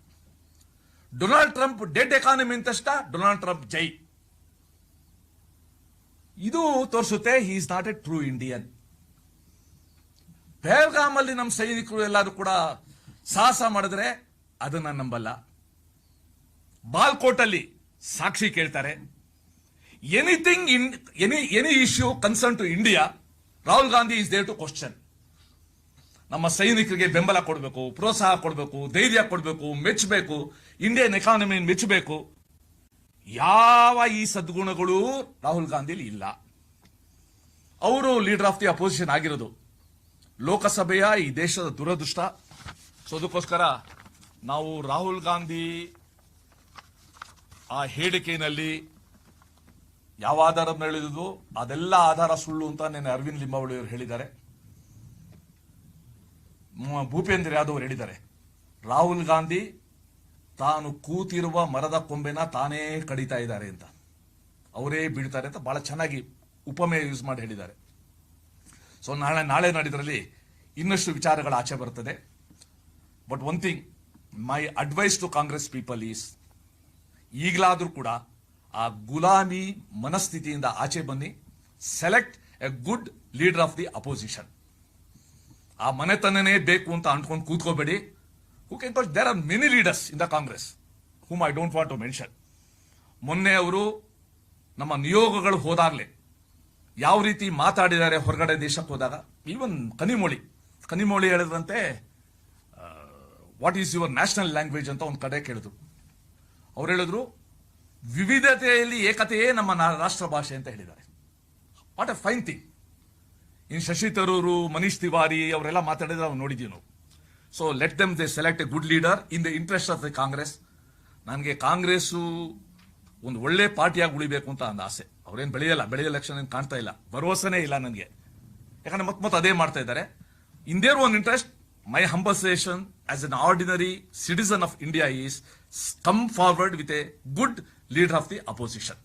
ಡೊನಾಲ್ಡ್ ಟ್ರಂಪ್ ಡೆಡ್ ಎಕಾನಮಿ ಅಂತಷ್ಟ? ಡೊನಾಲ್ಡ್ ಟ್ರಂಪ್ ಜೈ. ಇದು ತೋರಿಸುತ್ತೆ he is not a true Indian Pahalgam ಅಲ್ಲಿ ನಮ್ಮ ಸೈನಿಕರು ಎಲ್ಲರೂ ಕೂಡ ಸಾಹಸ ಮಾಡಿದ್ರೆ ಅದನ್ನ ನಂಬಲ್ಲ. ಬಾಲ್ಕೋಟ್ ಅಲ್ಲಿ ಸಾಕ್ಷಿ ಕೇಳ್ತಾರೆ. Anything in any any issue concern to India Rahul Gandhi is there to question ನಮ್ಮ ಸೈನಿಕರಿಗೆ ಬೆಂಬಲ ಕೊಡಬೇಕು, ಪ್ರೋತ್ಸಾಹ ಕೊಡಬೇಕು, ಧೈರ್ಯ ಕೊಡಬೇಕು, ಮೆಚ್ಚಬೇಕು ಇಂಡಿಯನ್ ಎಕಾನಮಿ ಮೆಚ್ಚಬೇಕು. ಯಾವ ಈ ಸದ್ಗುಣಗಳು ರಾಹುಲ್ ಗಾಂಧಿಲಿ ಇಲ್ಲ. ಅವರು ಲೀಡರ್ ಆಫ್ ದಿ ಅಪೋಸಿಷನ್ ಆಗಿರೋದು. ಲೋಕಸಭೆಯ ಈ ದೇಶದ ದುರದೃಷ್ಟ. ಸೊ ಅದಕ್ಕೋಸ್ಕರ ನಾವು ರಾಹುಲ್ ಗಾಂಧಿ ಆ ಹೇಳಿಕೆಯಲ್ಲಿ ಯಾವ ಆಧಾರ ಹೇಳಿದ್ದು ಅದೆಲ್ಲ ಆಧಾರ ಸುಳ್ಳು ಅಂತ ನೆನ್ನೆ ಅರವಿಂದ್ ಲಿಂಬಾವಳಿ ಅವರು ಹೇಳಿದ್ದಾರೆ. ಭೂಪೇಂದ್ರ ಯಾದವ್ ಅವರು ಹೇಳಿದ್ದಾರೆ. ರಾಹುಲ್ ಗಾಂಧಿ ತಾನು ಕೂತಿರುವ ಮರದ ಕೊಂಬೆನ ತಾನೇ ಕಡಿತಾ ಇದ್ದಾರೆ ಅಂತ. ಅವರೇ ಬೀಳ್ತಾರೆ ಅಂತ ಬಹಳ ಚೆನ್ನಾಗಿ ಉಪಮೇಯ ಯೂಸ್ ಮಾಡಿ ಹೇಳಿದ್ದಾರೆ. ಸೊ ನಾಳೆ ನಾಳೆ ನಾಡಿದ್ರಲ್ಲಿ ಇನ್ನಷ್ಟು ವಿಚಾರಗಳು ಆಚೆ ಬರ್ತದೆ but one thing my advice to Congress people is ಈಗಲಾದರೂ ಕೂಡ ಆ ಗುಲಾಮಿ ಮನಸ್ಥಿತಿಯಿಂದ ಆಚೆ ಬನ್ನಿ. Select a good leader of the opposition ಆ ಮನೆತನನೇ ಬೇಕು ಅಂತ ಅಂದ್ಕೊಂಡು ಕೂತ್ಕೋಬೇಡಿ. Who can call there are many leaders in the Congress whom I don't want to mention ಮೊನ್ನೆ ಅವರು ನಮ್ಮ ನಿಯೋಗಗಳು ಹೋದಾಗಲೇ ಯಾವ ರೀತಿ ಮಾತಾಡಿದ್ದಾರೆ ಹೊರಗಡೆ ದೇಶಕ್ಕೆ ಹೋದಾಗ? ಈವನ್ ಕನಿಮೊಳಿ ಕನಿಮೊಳಿ ಹೇಳಿದ್ರಂತೆ what is your national language ಅಂತ ಒಂದು ಕಡೆ ಕೇಳಿದ್ರು. ಅವ್ರು ಹೇಳಿದ್ರು, ವಿವಿಧತೆಯಲ್ಲಿ ಏಕತೆಯೇ ನಮ್ಮ ರಾಷ್ಟ್ರ ಭಾಷೆ ಅಂತ ಹೇಳಿದ್ದಾರೆ. What a fine thing in Shashi Tharoor, Manish Tiwari ಅವರೆಲ್ಲ ಮಾತಾಡಿದ್ರೆ ನಾವು ನೋಡಿದ್ದೀವಿ ನಾವು. So let them they select a good leader in the interest of the Congress ನನಗೆ ಕಾಂಗ್ರೆಸ್ಸು ಒಂದು ಒಳ್ಳೆ ಪಾರ್ಟಿಯಾಗಿ ಉಳಿಬೇಕು ಅಂತ ಒಂದು ಆಸೆ. ಅವ್ರೇನು ಬೆಳೆಯಲ್ಲ, ಬೆಳೆಯೋ ಲಕ್ಷಣ ಏನು ಕಾಣ್ತಾ ಇಲ್ಲ. ಭರವಸೆನೇ ಇಲ್ಲ ನನಗೆ. ಯಾಕಂದ್ರೆ ಮತ್ತೆ ಮತ್ತೆ ಅದೇ ಮಾಡ್ತಾ ಇದ್ದಾರೆ. ಇನ್ ಒಂದು one interest my humble submission as an ordinary citizen of India is come forward with a good leader of the opposition